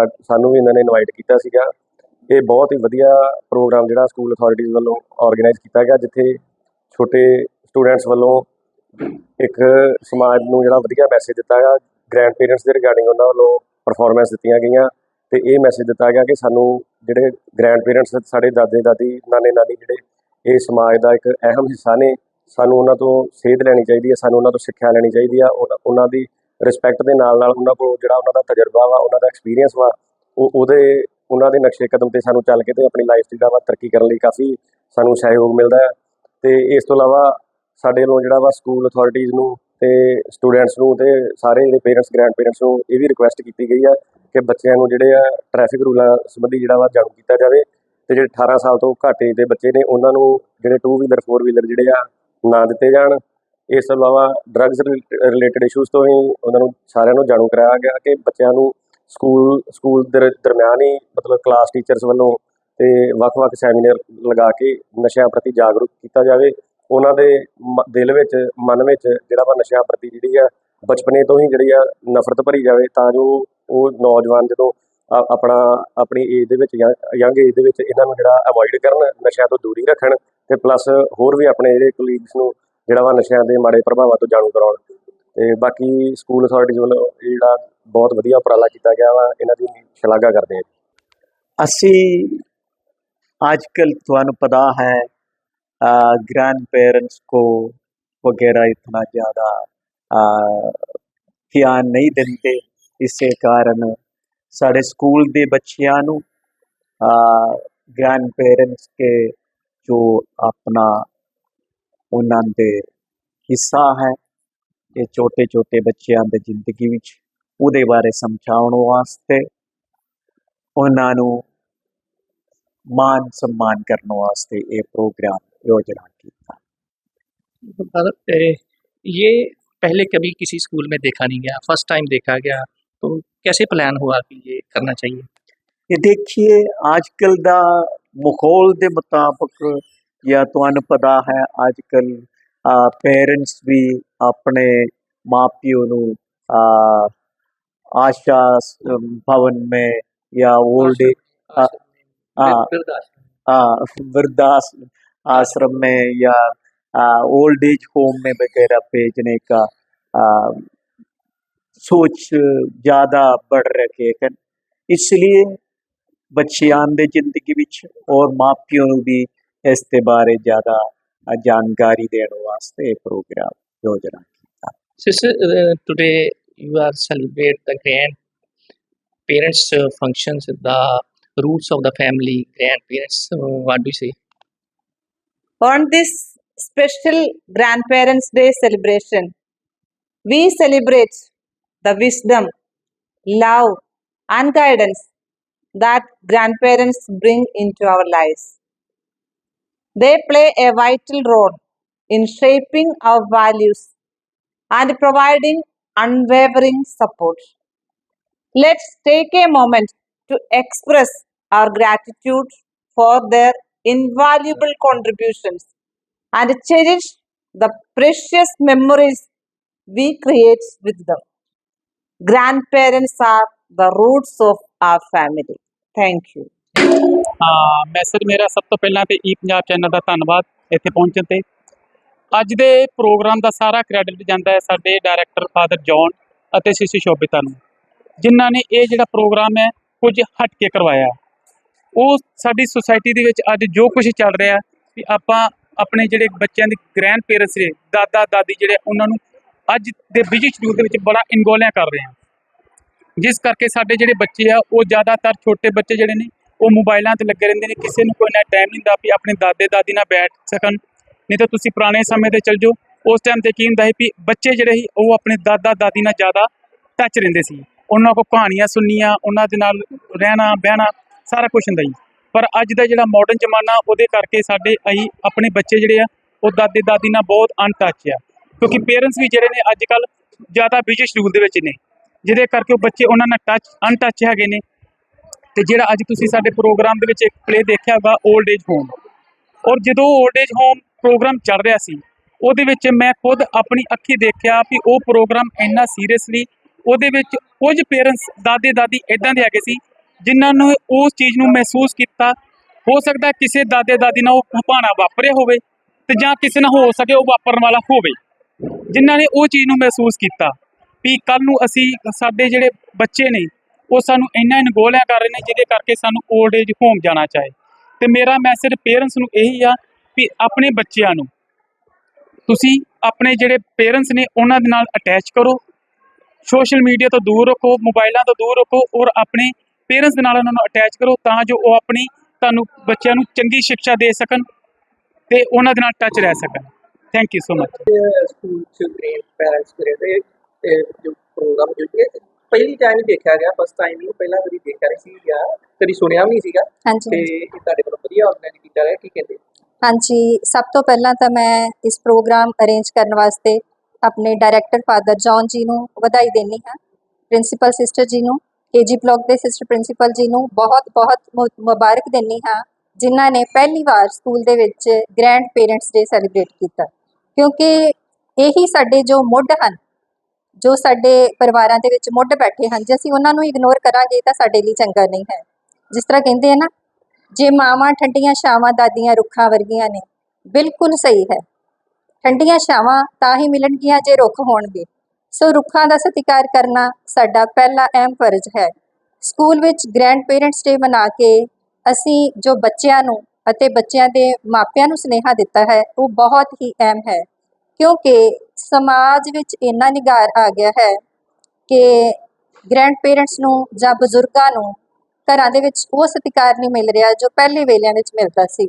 ਸਾਨੂੰ ਵੀ ਇਹਨਾਂ ਨੇ ਇਨਵਾਈਟ ਕੀਤਾ ਸੀਗਾ। ਇਹ ਬਹੁਤ ਹੀ ਵਧੀਆ ਪ੍ਰੋਗਰਾਮ ਜਿਹੜਾ ਸਕੂਲ ਅਥਾਰਟੀਜ਼ ਵੱਲੋਂ ਆਰਗੇਨਾਈਜ਼ ਕੀਤਾ ਗਿਆ, ਜਿੱਥੇ ਛੋਟੇ ਸਟੂਡੈਂਟਸ ਵੱਲੋਂ ਇੱਕ ਸਮਾਜ ਨੂੰ ਜਿਹੜਾ ਵਧੀਆ ਮੈਸੇਜ ਦਿੱਤਾ ਗਿਆ। ਗ੍ਰੈਂਡ ਪੇਰੈਂਟਸ ਦੇ ਰਿਗਾਰਡਿੰਗ ਉਹਨਾਂ ਵੱਲੋਂ ਪਰਫਾਰਮੈਂਸ ਦਿੱਤੀਆਂ ਗਈਆਂ ਤੇ ਇਹ ਮੈਸੇਜ ਦਿੱਤਾ ਗਿਆ ਕਿ ਸਾਨੂੰ ਜਿਹੜੇ ਗ੍ਰੈਂਡ ਪੇਰੈਂਟਸ ਸਾਡੇ ਦਾਦੇ, ਦਾਦੀ, ਨਾਨੇ, ਨਾਨੀ ਜਿਹੜੇ ਇਹ ਸਮਾਜ ਦਾ ਇੱਕ ਅਹਿਮ ਹਿੱਸਾ ਨੇ, ਸਾਨੂੰ ਉਹਨਾਂ ਤੋਂ ਸੇਧ ਲੈਣੀ ਚਾਹੀਦੀ ਹੈ, ਸਾਨੂੰ ਉਹਨਾਂ ਤੋਂ ਸਿੱਖਿਆ ਲੈਣੀ ਚਾਹੀਦੀ ਆ ਉਹਨਾਂ- ਉਹਨਾਂ ਦੀ ਰਿਸਪੈਕਟ ਦੇ ਨਾਲ ਨਾਲ ਉਹਨਾਂ ਕੋਲ ਜਿਹੜਾ ਉਹਨਾਂ ਦਾ ਤਜਰਬਾ ਵਾ, ਉਹਨਾਂ ਦਾ ਐਕਸਪੀਰੀਅੰਸ ਵਾ, ਉਹ ਉਹਦੇ, ਉਹਨਾਂ ਦੇ ਨਕਸ਼ੇ ਕਦਮ ਤੇ ਸਾਨੂੰ ਚੱਲ ਕੇ ਤੇ ਆਪਣੀ ਲਾਈਫ ਜਿਹੜਾ ਵਾ, ਤਰੱਕੀ ਕਰਨ ਲਈ ਕਾਫੀ ਸਾਨੂੰ ਸਹਿਯੋਗ ਮਿਲਦਾ ਹੈ। ਤੇ ਇਸ ਤੋਂ ਇਲਾਵਾ ਸਾਡੇ ਵੱਲੋਂ ਜਿਹੜਾ ਵਾ ਸਕੂਲ ਅਥਾਰਟੀਜ਼ ਨੂੰ ਤੇ ਸਟੂਡੈਂਟਸ ਨੂੰ ਤੇ ਸਾਰੇ ਜਿਹੜੇ ਪੇਰੈਂਟਸ ਗ੍ਰੈਂਡ ਪੇਰੈਂਟਸ ਨੂੰ ਇਹ ਵੀ ਰਿਕੁਐਸਟ ਕੀਤੀ ਗਈ ਆ ਕਿ ਬੱਚਿਆਂ ਨੂੰ ਜਿਹੜੇ ਆ ਟ੍ਰੈਫਿਕ ਰੂਲਾਂ ਸੰਬੰਧੀ ਜਿਹੜਾ ਵਾ ਜਾਣੂ ਕੀਤਾ ਜਾਵੇ ਤੇ ਜਿਹੜੇ 18 ਸਾਲ ਤੋਂ ਘੱਟ ਏਜ ਦੇ ਬੱਚੇ ਨੇ, ਉਹਨਾਂ ਨੂੰ ਜਿਹੜੇ 2 ਵੀਲਰ 4 ਵੀਲਰ ਜਿਹੜੇ ਆ ਨਾ ਦਿੱਤੇ ਜਾਣ। ਇਸ ਤੋਂ ਇਲਾਵਾ ਡਰੱਗਸ ਰਿਲੇਟਡ ਇਸ਼ੂਜ਼ ਤੋਂ ਹੀ ਉਹਨਾਂ ਨੂੰ ਸਾਰਿਆਂ ਨੂੰ ਜਾਣੂ ਕਰਾਇਆ ਗਿਆ ਕਿ ਬੱਚਿਆਂ ਨੂੰ ਸਕੂਲ ਸਕੂਲ ਦੇ ਦਰਮਿਆਨ ਹੀ ਮਤਲਬ ਕਲਾਸ ਟੀਚਰਸ ਵੱਲੋਂ ਤੇ ਵੱਖ-ਵੱਖ ਸੈਮੀਨਾਰ ਲਗਾ ਕੇ ਨਸ਼ਿਆਂ ਪ੍ਰਤੀ ਜਾਗਰੂਕ ਕੀਤਾ ਜਾਵੇ। ਉਹਨਾਂ ਦੇ ਮ- ਦਿਲ ਵਿੱਚ, ਮਨ ਵਿੱਚ ਜਿਹੜਾ ਵਾ ਨਸ਼ਿਆਂ ਪ੍ਰਤੀ ਜਿਹੜੀ ਆ, ਬਚਪਨੇ ਤੋਂ ਹੀ ਜਿਹੜੀ ਆ ਨਫ਼ਰਤ ਭਰੀ ਜਾਵੇ ਤਾਂ ਜੋ ਉਹ ਨੌਜਵਾਨ ਜਦੋਂ ਆਪਣਾ, ਆਪਣੀ ਏਜ ਦੇ ਵਿੱਚ ਯੰਗ ਏਜ ਦੇ ਵਿੱਚ ਇਹਨਾਂ ਨੂੰ ਜਿਹੜਾ ਅਵੋਇਡ ਕਰਨ, ਨਸ਼ਿਆਂ ਤੋਂ ਦੂਰੀ ਰੱਖਣ ਤੇ ਪਲੱਸ ਹੋਰ ਵੀ ਆਪਣੇ ਜਿਹੜੇ ਕੁਲੀਗਸ ਨੂੰ ਜਿਹੜਾ ਵਾ ਨਸ਼ਿਆਂ ਦੇ ਮਾੜੇ ਪ੍ਰਭਾਵਾਂ ਤੋਂ ਜਾਣੂ ਕਰਾਉਣ ਤੇ ਬਾਕੀ ਸਕੂਲ ਅਥਾਰਟੀਜ਼ ਵੱਲੋਂ ਇਹ ਜਿਹੜਾ ਬਹੁਤ ਵਧੀਆ ਉਪਰਾਲਾ ਕੀਤਾ ਗਿਆ ਵਾ ਇਹਨਾਂ ਦੀ ਸ਼ਲਾਘਾ ਕਰਦੇ ਹਾਂ ਅਸੀਂ ਅੱਜ ਕੱਲ ਤੁਹਾਨੂੰ ਪਤਾ ਹੈ ग्रैंड पेरेंट्स को वगैरह इतना ज़्यादा ध्यान नहीं देते ਇਸੇ ਕਾਰਨ ਸਾਡੇ ਸਕੂਲ ਦੇ ਬੱਚਿਆਂ ਨੂੰ ਗ੍ਰੈਂਡ ਪੇਰੈਂਟਸ ਕੇ ਜੋ ਆਪਣਾ ਉਹਨਾਂ ਦੇ ਹਿੱਸਾ ਹੈ ਇਹ ਛੋਟੇ ਛੋਟੇ ਬੱਚਿਆਂ ਦੀ ਜ਼ਿੰਦਗੀ ਵਿੱਚ ਉਹਦੇ ਬਾਰੇ ਸਮਝਾਉਣ ਵਾਸਤੇ ਉਹਨਾਂ ਨੂੰ ਮਾਨ सम्मान ਕਰਨ ਵਾਸਤੇ ਇਹ प्रोग्राम योजना ਕੀਤਾ भारत ए, ये पहले कभी किसी स्कूल में देखा नहीं गया फर्स्ट टाइम देखा गया तो कैसे प्लान हुआ कि ये करना चाहिए ਇਹ ਦੇਖੀਏ ਅੱਜ ਕੱਲ ਦਾ ਮਾਹੌਲ ਦੇ ਮੁਤਾਬਕ ਜਾਂ ਤੁਹਾਨੂੰ ਪਤਾ ਹੈ ਅੱਜ ਕੱਲ ਪੇਰੈਂਟਸ ਵੀ ਆਪਣੇ ਮਾਪਿਓ ਨੂੰ ਅਹ, ਆਸ਼ਾ ਸ- ਭਵਨ में या ओल्ड हाँ, हाँ। हाँ वृद्धाश आश्रम में या ओल्ड एज होम में वगैरह भेजने का आ, सोच ज़्यादा बढ़ रखे हैं इसलिए ਬੱਚਿਆਂ ਦੇ ਜ਼ਿੰਦਗੀ ਵਿੱਚ ਔਰ ਮਾਪਿਆਂ ਨੂੰ ਵੀ ਇਸ ਦੇ ਬਾਰੇ ਜ਼ਿਆਦਾ ਅ, ਜਾਣਕਾਰੀ ਦੇਣ ਵਾਸਤੇ ਇਹ ਪ੍ਰੋਗਰਾਮ ਯੋਜਨਾ ਕੀਤਾ Sister, uh, today you are celebrate the grand parents uh, functions, the roots of the family, grandparents. Uh, what do you say? On this special Grandparents' Day celebration, we celebrate the wisdom, love, and guidance that grandparents bring into our lives. They play a vital role in shaping our values and providing unwavering support. Let's take a moment to express our gratitude for their invaluable contributions and cherish the precious memories we create with them. Grandparents are the roots of our family. Thank you. ਹਾਂ message ਮੇਰਾ ਸਭ ਤੋਂ ਪਹਿਲਾਂ ਤੇ ਈ Punjab channel ਦਾ ਧੰਨਵਾਦ ਇੱਥੇ ਪਹੁੰਚਣ ਤੇ। ਅੱਜ ਦੇ ਪ੍ਰੋਗਰਾਮ ਦਾ ਸਾਰਾ ਕ੍ਰੈਡਿਟ ਜਾਂਦਾ ਹੈ ਸਾਡੇ ਡਾਇਰੈਕਟਰ ਫਾਦਰ ਜੌਨ ਅਤੇ ਸਿਸੀ ਸ਼ੋਭਿਤਾ ਨੂੰ, ਜਿਨ੍ਹਾਂ ਨੇ ਇਹ ਜਿਹੜਾ ਪ੍ਰੋਗਰਾਮ ਹੈ ਕੁਝ ਹਟ ਕੇ ਕਰਵਾਇਆ। ਉਹ ਸਾਡੀ ਸੁਸਾਇਟੀ ਦੇ ਵਿੱਚ ਅੱਜ ਜੋ ਕੁਝ ਚੱਲ ਰਿਹਾ ਵੀ ਆਪਾਂ ਆਪਣੇ ਜਿਹੜੇ ਬੱਚਿਆਂ ਦੇ ਗ੍ਰੈਂਡ ਪੇਰੈਂਟਸ ਨੇ, ਦਾਦਾ, ਦਾਦੀ ਜਿਹੜੇ ਉਹਨਾਂ ਨੂੰ ਅੱਜ ਦੇ ਬਿਜ਼ੀ ਸ਼ਡਿਊਲ ਦੇ ਵਿੱਚ ਬੜਾ ਇਨਵੋਲਿਆ ਕਰ ਰਹੇ ਆ ਜਿਸ ਕਰਕੇ ਸਾਡੇ ਜਿਹੜੇ ਬੱਚੇ ਆ, ਉਹ ਜ਼ਿਆਦਾਤਰ ਛੋਟੇ ਬੱਚੇ ਜਿਹੜੇ ਨੇ ਉਹ ਮੋਬਾਈਲਾਂ ਤੇ ਲੱਗੇ ਰਹਿੰਦੇ ਨੇ, ਕਿਸੇ ਨੂੰ ਕੋਈ ਨਾ ਟਾਈਮ ਨਹੀਂ ਹੁੰਦਾ ਵੀ ਆਪਣੇ ਦਾਦੇ ਦਾਦੀ ਨਾਲ ਬੈਠ ਸਕਣ, ਨਹੀਂ ਤਾਂ ਤੁਸੀਂ ਪੁਰਾਣੇ ਸਮੇਂ ਤੇ ਚਲ ਜਾਓ। ਉਸ ਟਾਈਮ ਤੇ ਕੀ ਹੁੰਦਾ ਸੀ ਵੀ ਬੱਚੇ ਜਿਹੜੇ ਸੀ, ਉਹ ਆਪਣੇ ਦਾਦਾ ਦਾਦੀ ਨਾਲ ਜ਼ਿਆਦਾ ਟੱਚ ਰਹਿੰਦੇ ਸੀ। ਉਹਨਾਂ ਕੋਲ ਕਹਾਣੀਆਂ ਸੁਣਨੀਆਂ, ਉਹਨਾਂ ਦੇ ਨਾਲ ਰਹਿਣਾ, ਬਹਿਣਾ, ਸਾਰਾ ਕੁਝ ਹੁੰਦਾ ਸੀ। ਪਰ ਅੱਜ ਦਾ ਜਿਹੜਾ ਮਾਡਰਨ ਜ਼ਮਾਨਾ, ਉਹਦੇ ਕਰਕੇ ਸਾਡੇ ਅਸੀਂ ਆਪਣੇ ਬੱਚੇ ਜਿਹੜੇ ਆ, ਉਹ ਦਾਦੇ ਦਾਦੀ ਨਾਲ ਬਹੁਤ ਅਨਟੱਚ ਆ। ਕਿਉਂਕਿ ਪੇਰੈਂਟਸ ਵੀ ਜਿਹੜੇ ਨੇ, ਅੱਜ ਕੱਲ ਜ਼ਿਆਦਾ ਬਿਜ਼ੀ ਸ਼ਡਿਊਲ ਦੇ ਵਿੱਚ ਨੇ। ਜਿਹਦੇ ਕਰਕੇ ਉਹ ਬੱਚੇ ਉਹਨਾਂ ਨਾਲ ਟੱਚ ਅਨਟੱਚ ਹੈਗੇ ਨੇ। ਤੇ ਜਿਹੜਾ ਅੱਜ ਤੁਸੀਂ ਸਾਡੇ ਪ੍ਰੋਗਰਾਮ ਦੇ ਵਿੱਚ ਇੱਕ ਪਲੇ ਦੇਖਿਆ ਹੋਗਾ 올ਡ ਏਜ ਹੋਮ ਔਰ ਜਦੋਂ 올ਡ ਏਜ ਹੋਮ ਪ੍ਰੋਗਰਾਮ ਚੱਲ ਰਿਹਾ ਸੀ, ਉਹਦੇ ਵਿੱਚ ਮੈਂ ਖੁਦ ਆਪਣੀ ਅੱਖੀ ਦੇਖਿਆ ਵੀ ਉਹ ਪ੍ਰੋਗਰਾਮ ਇੰਨਾ ਸੀਰੀਅਸਲੀ, ਉਹਦੇ ਵਿੱਚ ਕੁਝ ਪੇਰੈਂਟਸ ਦਾਦੇ ਦਾਦੀ ਇਦਾਂ ਦੇ ਹੈਗੇ ਸੀ, ਜਿਨ੍ਹਾਂ ਨੂੰ ਉਸ ਚੀਜ਼ ਨੂੰ ਮਹਿਸੂਸ ਕੀਤਾ। ਹੋ ਸਕਦਾ ਕਿਸੇ ਦਾਦੇ ਦਾਦੀ ਨਾਲ ਉਹ ਭਾਣਾ ਵਾਪਰਿਆ ਹੋਵੇ ਤੇ ਜਾਂ ਕਿਸੇ ਨਾਲ ਹੋ ਸਕੇ ਉਹ ਵਾਪਰਨ ਵਾਲਾ ਹੋਵੇ, ਜਿਨ੍ਹਾਂ ਨੇ ਉਹ ਚੀਜ਼ ਨੂੰ ਮਹਿਸੂਸ ਕੀਤਾ। ਵੀ ਕੱਲ ਨੂੰ ਅਸੀਂ ਸਾਡੇ ਜਿਹੜੇ ਬੱਚੇ ਨੇ ਉਹ ਸਾਨੂੰ ਇੰਨਾ ਇਨਗੋਲਿਆ ਕਰ ਰਹੇ ਨੇ, ਜਿਹਦੇ ਕਰਕੇ ਸਾਨੂੰ 올ਡ ਏਜ ਹੋਮ ਜਾਣਾ ਚਾਹੇ। ਤੇ ਮੇਰਾ ਮੈਸੇਜ ਪੇਰੈਂਟਸ ਨੂੰ ਇਹੀ ਆ ਵੀ ਆਪਣੇ ਬੱਚਿਆਂ ਨੂੰ, ਤੁਸੀਂ ਆਪਣੇ ਜਿਹੜੇ ਪੇਰੈਂਟਸ ਨੇ, ਉਹਨਾਂ ਦੇ ਨਾਲ ਅਟੈਚ ਕਰੋ। ਸੋਸ਼ਲ ਮੀਡੀਆ ਤੋਂ ਦੂਰ ਰੱਖੋ ਮੋਬਾਈਲਾਂ ਤੋਂ ਦੂਰ ਰੱਖੋ ਔਰ ਆਪਣੇ ਪੇਰੈਂਟਸ ਦੇ ਨਾਲ ਉਹਨਾਂ ਨੂੰ ਅਟੈਚ ਕਰੋ ਤਾਂ ਜੋ ਉਹ ਆਪਣੀ ਤੁਹਾਨੂੰ ਬੱਚਿਆਂ ਨੂੰ ਚੰਗੀ ਸਿੱਖਿਆ ਦੇ ਸਕਣ ਤੇ ਉਹਨਾਂ ਦੇ ਨਾਲ ਟੱਚ ਰਹਿ ਸਕਣ। Thank you so much school ਚ ਗ੍ਰੈਂਡ ਪੈਰੈਂਟਸ ਕਰੇ ਜੋ ਪ੍ਰੋਗਰਾਮ ਜੋ ਕਿ ਪਹਿਲੀ ਟਾਈਮ ਹੀ ਦੇਖਿਆ ਗਿਆ ਫਸਟ ਟਾਈਮ ਹੀ ਪਹਿਲਾਂ ਕਦੀ ਦੇਖਿਆ ਨਹੀਂ ਸੀ ਜਾਂ ਕਦੀ ਸੁਣਿਆ ਵੀ ਨਹੀਂ ਸੀਗਾ। ਹਾਂਜੀ ਤੇ ਇਹ ਤੁਹਾਡੇ ਵੱਲੋਂ ਵਧੀਆ ਆਰਗੇਨਾਈਜ਼ ਕੀਤਾ ਗਿਆ ਕੀ ਕਹਿੰਦੇ? ਹਾਂਜੀ ਸਭ ਤੋਂ ਪਹਿਲਾਂ ਤਾਂ ਮੈਂ ਇਸ ਪ੍ਰੋਗਰਾਮ ਅਰੇਂਜ ਕਰਨ ਵਾਸਤੇ ਆਪਣੇ ਡਾਇਰੈਕਟਰ ਫਾਦਰ ਜੌਨ ਜੀ ਨੂੰ ਵਧਾਈ ਦੇਣੀ ਹਾਂ ਪ੍ਰਿੰਸੀਪਲ ਸਿਸਟਰ ਜੀ ਨੂੰ ਕੇਜੀ ਬਲਾਕ ਦੇ ਸਿਸਟਰ ਪ੍ਰਿੰਸੀਪਲ ਜੀ ਨੂੰ ਬਹੁਤ ਬਹੁਤ ਮੁ- ਮੁਬਾਰਕ ਦੇਣੀ ਹਾਂ ਜਿਨ੍ਹਾਂ ਨੇ ਪਹਿਲੀ ਵਾਰ ਸਕੂਲ ਦੇ ਵਿੱਚ ਗ੍ਰੈਂਡ ਪੇਰੈਂਟਸ ਡੇ ਸੈਲੀਬ੍ਰੇਟ ਕੀਤਾ। ਕਿਉਂਕਿ ਇਹੀ ਸਾਡੇ ਜੋ ਮੁੱਢ ਹਨ ਜੋ ਸਾਡੇ ਪਰਿਵਾਰਾਂ ਦੇ ਵਿੱਚ ਮੁੱਢ ਬੈਠੇ ਹਨ, ਜੇ ਅਸੀਂ ਉਹਨਾਂ ਨੂੰ ਇਗਨੋਰ ਕਰਾਂਗੇ ਤਾਂ ਸਾਡੇ ਲਈ ਚੰਗਾ ਨਹੀਂ ਹੈ। ਜਿਸ ਤਰ੍ਹਾਂ ਕਹਿੰਦੇ ਆ ਨਾ, ਜੇ ਮਾਵਾਂ ਠੰਡੀਆਂ ਛਾਵਾਂ ਦਾਦੀਆਂ ਰੁੱਖਾਂ ਵਰਗੀਆਂ ਨੇ, ਬਿਲਕੁਲ ਸਹੀ ਹੈ। ਠੰਡੀਆਂ ਛਾਵਾਂ ਤਾਂ ਹੀ ਮਿਲਣਗੀਆਂ ਜੇ ਰੁੱਖ ਹੋਣਗੇ। ਸੋ ਰੁੱਖਾਂ ਦਾ ਸਤਿਕਾਰ ਕਰਨਾ ਸਾਡਾ ਪਹਿਲਾ ਅਹਿਮ ਫਰਜ਼ ਹੈ। ਸਕੂਲ ਵਿੱਚ ਗ੍ਰੈਂਡ ਪੇਰੈਂਟਸ ਡੇ ਮਨਾ ਕੇ ਅਸੀਂ ਜੋ ਬੱਚਿਆਂ ਨੂੰ ਅਤੇ ਬੱਚਿਆਂ ਦੇ ਮਾਪਿਆਂ ਨੂੰ ਸੁਨੇਹਾ ਦਿੱਤਾ ਹੈ, ਉਹ ਬਹੁਤ ਹੀ ਅਹਿਮ ਹੈ। ਕਿਉਂਕਿ ਸਮਾਜ ਵਿੱਚ ਇੰਨਾ ਨਿਗਾਰ ਆ ਗਿਆ ਹੈ ਕਿ ਗ੍ਰੈਂਡ ਪੇਰੈਂਟਸ ਨੂੰ ਜਾਂ ਬਜ਼ੁਰਗਾਂ ਨੂੰ ਘਰਾਂ ਦੇ ਵਿੱਚ ਉਹ ਸਤਿਕਾਰ ਨਹੀਂ ਮਿਲ ਰਿਹਾ ਜੋ ਪਹਿਲੇ ਵੇਲਿਆਂ ਵਿੱਚ ਮਿਲਦਾ ਸੀ।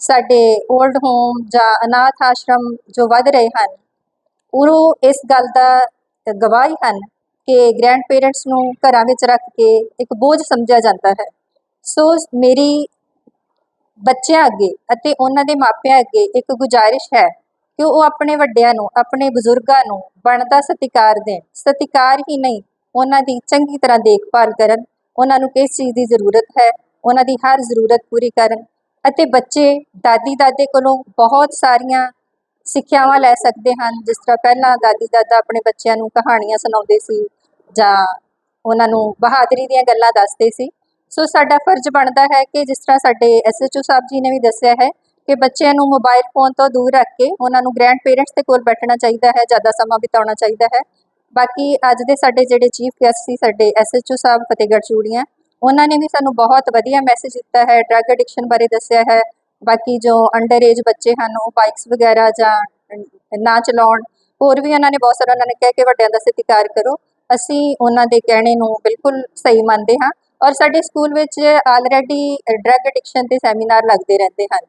ਸਾਡੇ 올ਡ ਹੋਮ ਜਾਂ ਅਨਾਥ ਆਸ਼ਰਮ ਜੋ ਵੱਧ ਰਹੇ ਹਨ ਉਹ ਇਸ ਗੱਲ ਦਾ ਗਵਾਹੀ ਹਨ ਕਿ ਗ੍ਰੈਂਡ ਪੇਰੈਂਟਸ ਨੂੰ ਘਰਾਂ ਵਿੱਚ ਰੱਖ ਕੇ ਇੱਕ ਬੋਝ ਸਮਝਿਆ ਜਾਂਦਾ ਹੈ। ਸੋ ਮੇਰੀ ਬੱਚਿਆਂ ਅੱਗੇ ਅਤੇ ਉਹਨਾਂ ਦੇ ਮਾਪਿਆਂ ਅੱਗੇ ਇੱਕ ਗੁਜ਼ਾਰਿਸ਼ ਹੈ ਕਿ ਉਹ ਆਪਣੇ ਵੱਡਿਆਂ ਨੂੰ, ਆਪਣੇ ਬਜ਼ੁਰਗਾਂ ਨੂੰ ਬਣਦਾ ਸਤਿਕਾਰ ਦੇਣ। ਸਤਿਕਾਰ ਹੀ ਨਹੀਂ, ਉਹਨਾਂ ਦੀ ਚੰਗੀ ਤਰ੍ਹਾਂ ਦੇਖਭਾਲ ਕਰਨ। ਉਹਨਾਂ ਨੂੰ ਕਿਸ ਚੀਜ਼ ਦੀ ਜ਼ਰੂਰਤ ਹੈ, ਉਹਨਾਂ ਦੀ ਹਰ ਜ਼ਰੂਰਤ ਪੂਰੀ ਕਰਨ। ਅਤੇ ਬੱਚੇ ਦਾਦੀ ਦਾਦੇ ਕੋਲੋਂ ਬਹੁਤ ਸਾਰੀਆਂ ਸਿੱਖਿਆਵਾਂ ਲੈ ਸਕਦੇ ਹਨ। ਜਿਸ ਤਰ੍ਹਾਂ ਪਹਿਲਾਂ ਦਾਦੀ ਦਾਦਾ ਆਪਣੇ ਬੱਚਿਆਂ ਨੂੰ ਕਹਾਣੀਆਂ ਸੁਣਾਉਂਦੇ ਸੀ ਜਾਂ ਉਹਨਾਂ ਨੂੰ ਬਹਾਦਰੀ ਦੀਆਂ ਗੱਲਾਂ ਦੱਸਦੇ ਸੀ। ਸੋ ਸਾਡਾ ਫਰਜ਼ ਬਣਦਾ ਹੈ ਕਿ ਜਿਸ ਤਰ੍ਹਾਂ ਸਾਡੇ ਐਸਐਚਓ ਸਾਹਿਬ ਜੀ ਨੇ ਵੀ ਦੱਸਿਆ ਹੈ ਕਿ ਬੱਚਿਆਂ ਨੂੰ ਮੋਬਾਈਲ ਫੋਨ ਤੋਂ ਦੂਰ ਰੱਖ ਕੇ ਉਹਨਾਂ ਨੂੰ ਗ੍ਰੈਂਡ ਪੇਰੈਂਟਸ ਦੇ ਕੋਲ ਬੈਠਣਾ ਚਾਹੀਦਾ ਹੈ, ਜ਼ਿਆਦਾ ਸਮਾਂ ਬਿਤਾਉਣਾ ਚਾਹੀਦਾ ਹੈ। ਬਾਕੀ ਅੱਜ ਦੇ ਸਾਡੇ ਜਿਹੜੇ ਚੀਫ ਗੈਸਟ ਸੀ, ਸਾਡੇ ਐਸਐਚਓ ਸਾਹਿਬ ਫਤਿਹਗੜ੍ਹ ਚੂੜੀਆਂ, ਉਹਨਾਂ ਨੇ ਵੀ ਸਾਨੂੰ ਬਹੁਤ ਵਧੀਆ ਮੈਸੇਜ ਦਿੱਤਾ ਹੈ ਡਰੱਗ ਐਡਿਕਸ਼ਨ ਬਾਰੇ ਦੱਸਿਆ ਹੈ। ਬਾਕੀ ਜੋ ਅੰਡਰ ਏਜ ਬੱਚੇ ਹਨ, ਉਹ ਬਾਈਕਸ ਵਗੈਰਾ ਜਾਂ ਨਾ ਚਲਾਉਣ, ਹੋਰ ਵੀ ਉਹਨਾਂ ਨੇ ਬਹੁਤ ਸਾਰਾ ਉਹਨਾਂ ਨੇ ਕਿਹਾ ਕਿ ਵੱਡਿਆਂ ਦਾ ਸਤਿਕਾਰ ਕਰੋ। ਅਸੀਂ ਉਹਨਾਂ ਦੇ ਕਹਿਣੇ ਨੂੰ ਬਿਲਕੁਲ ਸਹੀ ਮੰਨਦੇ ਹਾਂ ਔਰ ਸਾਡੇ ਸਕੂਲ ਵਿੱਚ ਆਲਰੇਡੀ ਡਰੱਗ ਐਡਿਕਸ਼ਨ ਦੇ ਸੈਮੀਨਾਰ ਲੱਗਦੇ ਰਹਿੰਦੇ ਹਨ।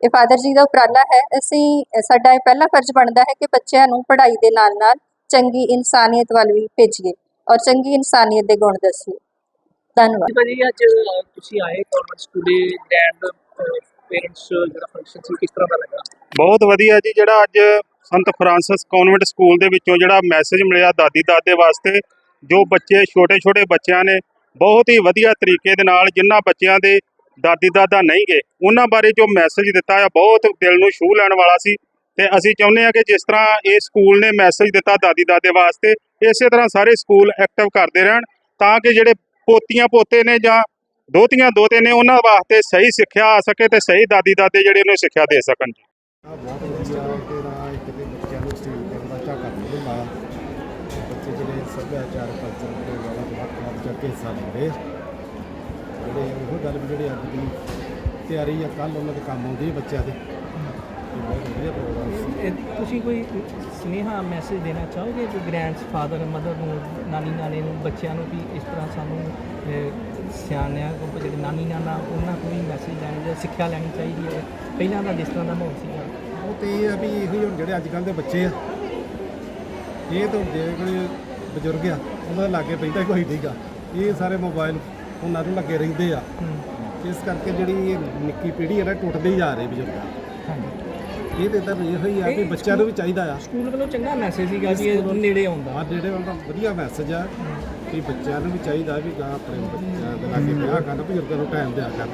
ਇਹ ਫਾਦਰ ਜੀ ਦਾ ਉਪਰਾਲਾ ਹੈ ਅਸੀਂ ਸਾਡਾ ਇਹ ਪਹਿਲਾ ਫਰਜ਼ ਬਣਦਾ ਹੈ ਕਿ ਬੱਚਿਆਂ ਨੂੰ ਪੜ੍ਹਾਈ ਦੇ ਨਾਲ ਨਾਲ ਚੰਗੀ ਇਨਸਾਨੀਅਤ ਵੱਲ ਵੀ ਭੇਜੀਏ ਔਰ ਚੰਗੀ ਇਨਸਾਨੀਅਤ ਦੇ ਗੁਣ ਦੱਸੀਏ। ਧੰਨਵਾਦ। ਭਾਜੀ ਅੱਜ ਤੁਸੀਂ ਆਏ ਗਵਰਨਮੈਂਟ ਸਕੂਲੇ ਗ੍ਰੈਂਡ ਪੇਰੈਂਟਸ ਜਿਹੜਾ ਫੰਕਸ਼ਨ ਸੀ ਕਿਸ ਤਰ੍ਹਾਂ ਦਾ ਲੱਗਾ? ਬਹੁਤ ਵਧੀਆ ਜੀ ਜਿਹੜਾ ਅੱਜ ਸੰਤ ਫਰਾਂਸਿਸ ਕਨਵੈਂਟ ਸਕੂਲ ਦੇ ਵਿੱਚੋਂ ਜਿਹੜਾ ਮੈਸੇਜ ਮਿਲਿਆ ਦਾਦੀ ਦਾਦੇ ਵਾਸਤੇ ਜੋ ਬੱਚੇ ਛੋਟੇ ਛੋਟੇ ਬੱਚਿਆਂ ਨੇ ਬਹੁਤ ਹੀ ਵਧੀਆ ਤਰੀਕੇ ਦੇ ਨਾਲ ਜਿਨ੍ਹਾਂ ਬੱਚਿਆਂ ਦੇ ਦਾਦੀ ਦਾਦਾ ਨਹੀਂ ਗਏ। ਉਹਨਾਂ ਬਾਰੇ ਜੋ ਮੈਸੇਜ ਦਿੱਤਾ ਆ, ਬਹੁਤ ਦਿਲ ਨੂੰ ਛੂਹ ਲੈਣ ਵਾਲਾ ਸੀ। ਤੇ ਅਸੀਂ ਚਾਹੁੰਦੇ ਹਾਂ ਕਿ ਜਿਸ ਤਰ੍ਹਾਂ ਇਹ ਸਕੂਲ ਨੇ ਮੈਸੇਜ ਦਿੱਤਾ ਦਾਦੀ ਦਾਦੇ ਵਾਸਤੇ, ਇਸੇ ਤਰ੍ਹਾਂ ਸਾਰੇ ਸਕੂਲ ਐਕਟਿਵ ਕਰਦੇ ਰਹਿਣ ਤਾਂ ਕਿ ਜਿਹੜੇ ਪੋਤੀਆਂ ਪੋਤੇ ਨੇ ਜਾਂ ਦੋਤੀਆਂ ਦੋਤੇ ਨੇ ਉਹਨਾਂ ਵਾਸਤੇ ਸਹੀ ਸਿੱਖਿਆ ਆ ਸਕੇ ਤੇ ਸਹੀ ਦਾਦੀ ਦਾਦੇ ਜਿਹੜੇ ਉਹਨੂੰ ਸਿੱਖਿਆ ਦੇ ਸਕਣ। ਜੀ ਬਹੁਤ ਵਧੀਆ ਤੇ ਇੱਕ ਤੇ ਬੱਚਿਆਂ ਨੂੰ ਸਟੇਜ ਤੇ ਬੜਾ ਝਾਕਾ ਨਹੀਂ ਲਾਇਆ ਬੱਚੇ ਜਿਹੜੇ ਸੱਭਿਆਚਾਰ ਕਲਚਰ ਦੇ ਵੱਖ ਵੱਖ ਚੜ ਕੇ ਹਿੱਸਾ ਲੈਂਦੇ ਗੱਲ ਵੀ ਜਿਹੜੇ ਅੱਜ ਦੀ ਤਿਆਰੀ ਆ ਕੱਲ ਉਹਨਾਂ ਦੇ ਕੰਮ ਆਉਂਦੀ ਹੈ ਬੱਚਿਆਂ ਦੇ। ਤੇ ਬਹੁਤ ਵਧੀਆ ਪ੍ਰੋਗਰਾਮ ਸੀ। ਇਹ ਤੁਸੀਂ ਕੋਈ ਸੁਨੇਹਾ ਮੈਸੇਜ ਦੇਣਾ ਚਾਹੋਗੇ ਜੋ ਗ੍ਰੈਂਡਸ ਫਾਦਰ ਮਦਰ ਨੂੰ ਨਾਨੀ ਨਾਨੇ ਨੂੰ ਬੱਚਿਆਂ ਨੂੰ ਵੀ ਇਸ ਤਰ੍ਹਾਂ ਸਾਨੂੰ ਅਹ, ਸਿਆਣਿਆਂ ਕੋਲ ਜਿਹੜੇ ਨਾਨੀ ਨਾਨਾ ਉਹਨਾਂ ਕੋਲ ਵੀ ਮੈਸੇਜ ਲੈਣੀ ਜਾਂ ਸਿੱਖਿਆ ਲੈਣੀ ਚਾਹੀਦੀ ਹੈ? ਪਹਿਲਾਂ ਦਾ ਜਿਸ ਤਰ੍ਹਾਂ ਦਾ ਮਾਹੌਲ ਸੀਗਾ। ਉਹ ਤੇ ਇਹ ਆ ਵੀ ਇਹੋ ਹੀ ਹੁਣ ਜਿਹੜੇ ਅੱਜ ਕੱਲ ਦੇ ਬੱਚੇ ਆ ਇਹ ਤਾਂ ਜਿਹੜੇ ਕੋਈ ਬਜ਼ੁਰਗ ਆ ਉਹਨਾਂ ਦੇ ਲਾਗੇ ਪੈਂਦਾ ਕੋਈ ਨਹੀਂਗਾ ਇਹ ਸਾਰੇ ਮੋਬਾਈਲ ਉਹਨਾਂ ਨੂੰ ਲੱਗੇ ਰਹਿੰਦੇ ਆ। ਇਸ ਕਰਕੇ ਜਿਹੜੀ ਇਹ ਨਿੱਕੀ ਪੀੜ੍ਹੀ ਹੈ ਨਾ ਟੁੱਟਦੀ ਜਾ ਰਹੀ ਬਜ਼ੁਰਗਾਂ। ਇਹ ਤੇ ਤਾਂ ਇਹੋ ਹੀ ਆ ਕਿ ਬੱਚਿਆਂ ਨੂੰ ਵੀ ਚਾਹੀਦਾ ਆ। ਸਕੂਲ ਵੱਲੋਂ ਚੰਗਾ ਮੈਸੇਜ ਸੀਗਾ ਵੀ ਇਹ ਨੇੜੇ ਆਉਂਦਾ। ਆ ਨੇੜੇ ਆਉਂਦਾ ਵਧੀਆ ਮੈਸੇਜ ਆ ਕਿ ਬੱਚਿਆਂ ਨੂੰ ਵੀ ਚਾਹੀਦਾ ਵੀ ਗਾਂ ਆਪਣੇ ਬੱਚਿਆਂ ਦੇ ਲਾਗੇ ਵਿਆਹ ਕਰਨ ਬਜ਼ੁਰਗਾਂ ਨੂੰ ਟਾਈਮ ਦਿਆ ਕਰਨ।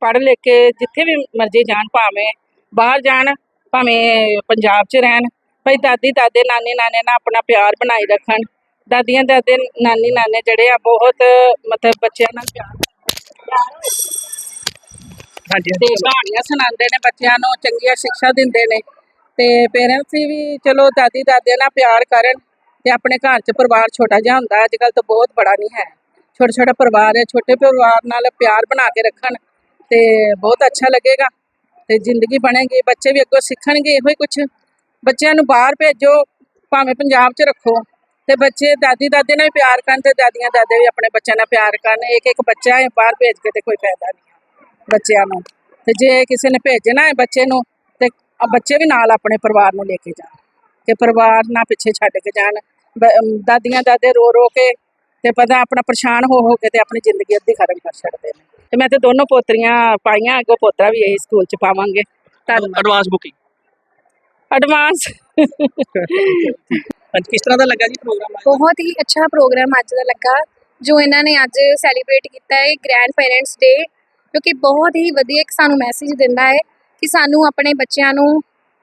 ਪੜ੍ਹ ਲਿਖ ਕੇ ਜਿੱਥੇ ਵੀ ਮਰਜ਼ੀ ਜਾਣ ਭਾਵੇਂ ਬਾਹਰ ਜਾਣ ਭਾਵੇਂ ਪੰਜਾਬ 'ਚ ਰਹਿਣ ਭਾਈ ਦਾਦੀ ਦਾਦੇ ਨਾਨੀ ਨਾਨੇ ਨਾਲ ਆਪਣਾ ਪਿਆਰ ਬਣਾਈ ਰੱਖਣ। ਦਾਦੀਆਂ ਦਾਦੇ ਨਾਨੀ ਨਾਨੇ ਜਿਹੜੇ ਆ ਬਹੁਤ ਮਤਲਬ ਬੱਚਿਆਂ ਨਾਲ ਪਿਆਰ ਹਾਂਜੀ ਤੇ ਕਹਾਣੀਆਂ ਸੁਣਾਉਂਦੇ ਨੇ ਬੱਚਿਆਂ ਨੂੰ ਚੰਗੀਆਂ ਸਿੱਖਿਆ ਦਿੰਦੇ ਨੇ। ਤੇ ਪੇਰੈਂਟਸ ਵੀ ਚਲੋ ਦਾਦੀ ਦਾਦੇ ਨਾਲ ਪਿਆਰ ਕਰਨ ਤੇ ਆਪਣੇ ਘਰ 'ਚ ਪਰਿਵਾਰ ਛੋਟਾ ਜਿਹਾ ਹੁੰਦਾ ਅੱਜ ਕੱਲ੍ਹ ਤਾਂ ਬਹੁਤ ਬੜਾ ਨਹੀਂ ਹੈ। ਛੋਟਾ ਛੋਟਾ ਪਰਿਵਾਰ ਹੈ ਛੋਟੇ ਪਰਿਵਾਰ ਨਾਲ ਪਿਆਰ ਬਣਾ ਕੇ ਰੱਖਣ ਤੇ ਬਹੁਤ ਅੱਛਾ ਲੱਗੇਗਾ। ਤੇ ਜ਼ਿੰਦਗੀ ਬਣੇਗੀ ਬੱਚੇ ਵੀ ਅੱਗੋਂ ਸਿੱਖਣਗੇ ਇਹੋ ਹੀ ਕੁਝ ਬੱਚਿਆਂ ਨੂੰ ਬਾਹਰ ਭੇਜੋ ਭਾਵੇਂ ਪੰਜਾਬ 'ਚ ਰੱਖੋ। ਤੇ ਬੱਚੇ ਦਾਦੀ ਦਾਦੇ ਨਾਲ ਪਿਆਰ ਕਰਨ ਤੇ ਦਾਦੀਆਂ ਦਾਦੇ ਵੀ ਆਪਣੇ ਬੱਚਿਆਂ ਨਾਲ ਪਿਆਰ ਕਰਨ। ਇੱਕ ਇੱਕ ਬੱਚਾ ਹੈ ਬਾਹਰ ਭੇਜ ਕੇ ਤੇ ਕੋਈ ਫਾਇਦਾ ਨਹੀਂ ਬੱਚਿਆਂ ਨੂੰ। ਤੇ ਜੇ ਕਿਸੇ ਨੇ ਭੇਜਣਾ ਹੈ ਬੱਚੇ ਨੂੰ ਤੇ ਬੱਚੇ ਵੀ ਨਾਲ ਆਪਣੇ ਪਰਿਵਾਰ ਨੂੰ ਲੈ ਕੇ ਜਾਣ। ਕਿ ਪਰਿਵਾਰ ਨਾ ਪਿੱਛੇ ਛੱਡ ਕੇ ਜਾਣ। ਦਾਦੀਆਂ ਦਾਦੇ ਰੋ ਰੋ ਕੇ ਤੇ ਪਤਾ ਆਪਣਾ ਪਰੇਸ਼ਾਨ ਹੋ ਹੋ ਕੇ ਤੇ ਆਪਣੀ ਜ਼ਿੰਦਗੀ ਅੱਧੀ ਖਤਮ ਕਰ ਛੱਡਦੇ ਨੇ। ਤੇ ਮੈਂ ਤੇ ਦੋਨੋਂ ਪੋਤਰੀਆਂ ਪਾਈਆਂ ਅੱਗੋਂ ਪੋਤਰਾ ਵੀ ਇਹੀ ਸਕੂਲ ਚ ਪਾਵਾਂਗੇ। ਧੰਨਵਾਦ। ਐਡਵਾਂਸ ਬੁਕਿੰਗ ਐਡਵਾਂਸ ਅੱਜ ਕਿਸ ਤਰ੍ਹਾਂ ਦਾ ਲੱਗਾ ਜੀ ਪ੍ਰੋਗਰਾਮ ਬਹੁਤ ਹੀ ਅੱਛਾ ਪ੍ਰੋਗਰਾਮ ਅੱਜ ਦਾ ਲੱਗਾ, ਜੋ ਇਹਨਾਂ ਨੇ ਅੱਜ ਸੈਲੀਬ੍ਰੇਟ ਕੀਤਾ ਹੈ ਗ੍ਰੈਂਡ ਪੇਰੈਂਟਸ ਡੇ ਜੋ ਕਿ ਬਹੁਤ ਹੀ ਵਧੀਆ ਇੱਕ ਸਾਨੂੰ ਮੈਸੇਜ ਦਿੰਦਾ ਹੈ ਕਿ ਸਾਨੂੰ ਆਪਣੇ ਬੱਚਿਆਂ ਨੂੰ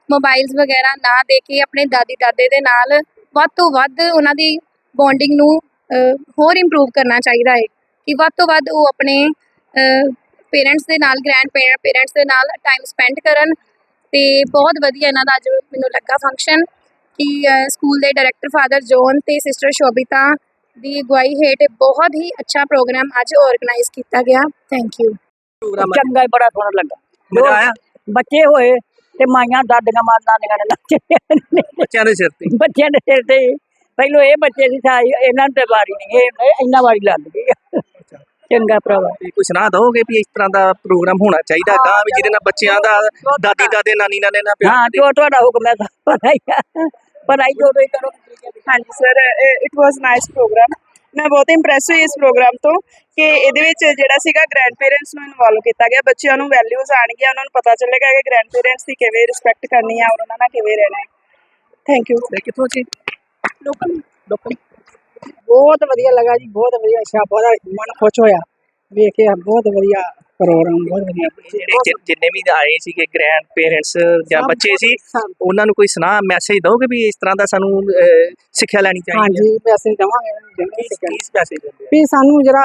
ਮੋਬਾਈਲਸ ਵਗੈਰਾ ਨਾ ਦੇ ਕੇ ਆਪਣੇ ਦਾਦੀ ਦਾਦੇ ਦੇ ਨਾਲ ਵੱਧ ਤੋਂ ਵੱਧ ਉਹਨਾਂ ਦੀ ਬੌਂਡਿੰਗ ਨੂੰ ਹੋਰ ਇੰਪਰੂਵ ਕਰਨਾ ਚਾਹੀਦਾ ਹੈ, ਕਿ ਵੱਧ ਤੋਂ ਵੱਧ ਉਹ ਆਪਣੇ ਪੇਰੈਂਟਸ ਦੇ ਨਾਲ ਗ੍ਰੈਂਡ ਪੇਰੈਂਟਸ ਦੇ ਨਾਲ ਟਾਈਮ ਸਪੈਂਡ ਕਰਨ ਤੇ ਬਹੁਤ ਵਧੀਆ ਇਹਨਾਂ ਦਾ ਅੱਜ ਮੈਨੂੰ ਲੱਗਾ ਫੰਕਸ਼ਨ ਕਿ ਸਕੂਲ ਦੇ ਡਾਇਰੈਕਟਰ ਫਾਦਰ ਜੋਨ ਤੇ ਸਿਸਟਰ ਸ਼ੋਭਿਤਾ ਦੀ ਅਗਵਾਈ ਹੇਠ ਬਹੁਤ ਹੀ ਅੱਛਾ ਪ੍ਰੋਗਰਾਮ ਅੱਜ ਆਰਗੇਨਾਈਜ਼ ਕੀਤਾ ਗਿਆ। ਥੈਂਕ ਯੂ ਚੰਗਾ ਹੀ ਬੜਾ ਸੋਹਣਾ ਲੱਗਾ। ਮਜ਼ਾ ਆਇਆ? ਬੱਚੇ ਹੋਏ ਤੇ ਮਾਈਆਂ ਦਾਦੀਆਂ ਮਾਂ ਨਾਨੀਆਂ ਨੇ ਨੱਚੇ ਬੱਚਿਆਂ ਦੇ ਸਿਰ ਤੇ? ਬੱਚਿਆਂ ਦੇ ਸਿਰ ਤੇ। ਪਹਿਲੋਂ ਇਹ ਬੱਚੇ ਦੀ ਸਾਈ ਇਹਨਾਂ ਨੂੰ ਤੇ ਵਾਰੀ ਨਹੀਂ ਇਹ ਇੰਨਾ ਵਾਰੀ ਲੱਗ ਗਈ। ਚੰਗਾ ਤੇ ਕੋਈ ਸੁਣਾ ਦੋਗੇ ਵੀ ਇਸ ਤਰ੍ਹਾਂ ਦਾ ਪ੍ਰੋਗਰਾਮ ਹੋਣਾ ਚਾਹੀਦਾ? ਗਾਂ ਵੀ ਜਿਹਦੇ ਨਾਲ ਬੱਚਿਆਂ ਦਾ ਦਾਦੀ ਦਾਦੇ ਨਾਨੀ ਨਾਨੇ ਨਾਲ ਪਿਆਰ ਹਾਂ ਜੋ ਤੁਹਾਡਾ ਹੁਕਮ ਹੈ ਪਤਾ ਹੀ ਪਤਾ ਹੀ ਜੋ ਤੁਸੀਂ ਕਰੋ ਹਾਂਜੀ sir it was nice programme ਮੈਂ ਬਹੁਤ ਇੰਪ੍ਰੈਸ ਹੋਈ ਇਸ ਪ੍ਰੋਗਰਾਮ ਤੋਂ ਕਿ ਇਹਦੇ ਵਿੱਚ ਜਿਹੜਾ ਸੀਗਾ ਗ੍ਰੈਂਡ ਪੇਰੈਂਟਸ ਨੂੰ ਇਨਵੋਲਵ ਕੀਤਾ ਗਿਆ। ਬੱਚਿਆਂ ਨੂੰ ਵੈਲਿਊਜ਼ ਆਣਗੀਆਂ ਉਹਨਾਂ ਨੂੰ ਪਤਾ ਚੱਲੇਗਾ ਕਿ ਗ੍ਰੈਂਡ ਪੇਰੈਂਟਸ ਦੀ ਕਿਵੇਂ ਰਿਸਪੈਕਟ ਕਰਨੀ ਹੈ ਔਰ ਉਹਨਾਂ ਨਾਲ ਕਿਵੇਂ ਰਹਿਣਾ ਹੈ। ਥੈਂਕ ਯੂ ਕਿੱਥੋਂ ਜੀ? ਲੋਕਲ। ਲੋਕਲ। ਬਹੁਤ ਵਧੀਆ ਲੱਗਾ ਜੀ ਬਹੁਤ ਵਧੀਆ ਅੱਛਾ ਮਨ ਖੁਸ਼ ਹੋਇਆ। ਵੇਖ ਕੇ ਬਹੁਤ ਵਧੀਆ ਪ੍ਰੋਗਰਾਮ ਬਹੁਤ ਵਧੀਆ ਜਿਹੜੇ ਜਿ- ਜਿੰਨੇ ਵੀ ਆਏ ਸੀਗੇ ਗ੍ਰੈਂਡ ਪੇਰੈਂਟਸ ਜਾਂ ਸਭ ਬੱਚੇ ਸੀ ਸਭ। ਉਹਨਾਂ ਨੂੰ ਕੋਈ ਸੁਣਾ ਮੈਸੇਜ ਦੋਗੇ ਵੀ ਇਸ ਤਰ੍ਹਾਂ ਦਾ ਸਾਨੂੰ ਅਹ, ਸਿੱਖਿਆ ਲੈਣੀ ਚਾਹੀਦੀ ਹਾਂਜੀ ਪੈਸੇ ਦਵਾਂਗੇ ਦੇਵਾਂਗੇ ਹੈ ਕੀ ਮੈਸੇਜ ਦਿੰਦੇ ਆ? ਵੀ ਸਾਨੂੰ ਜਰਾ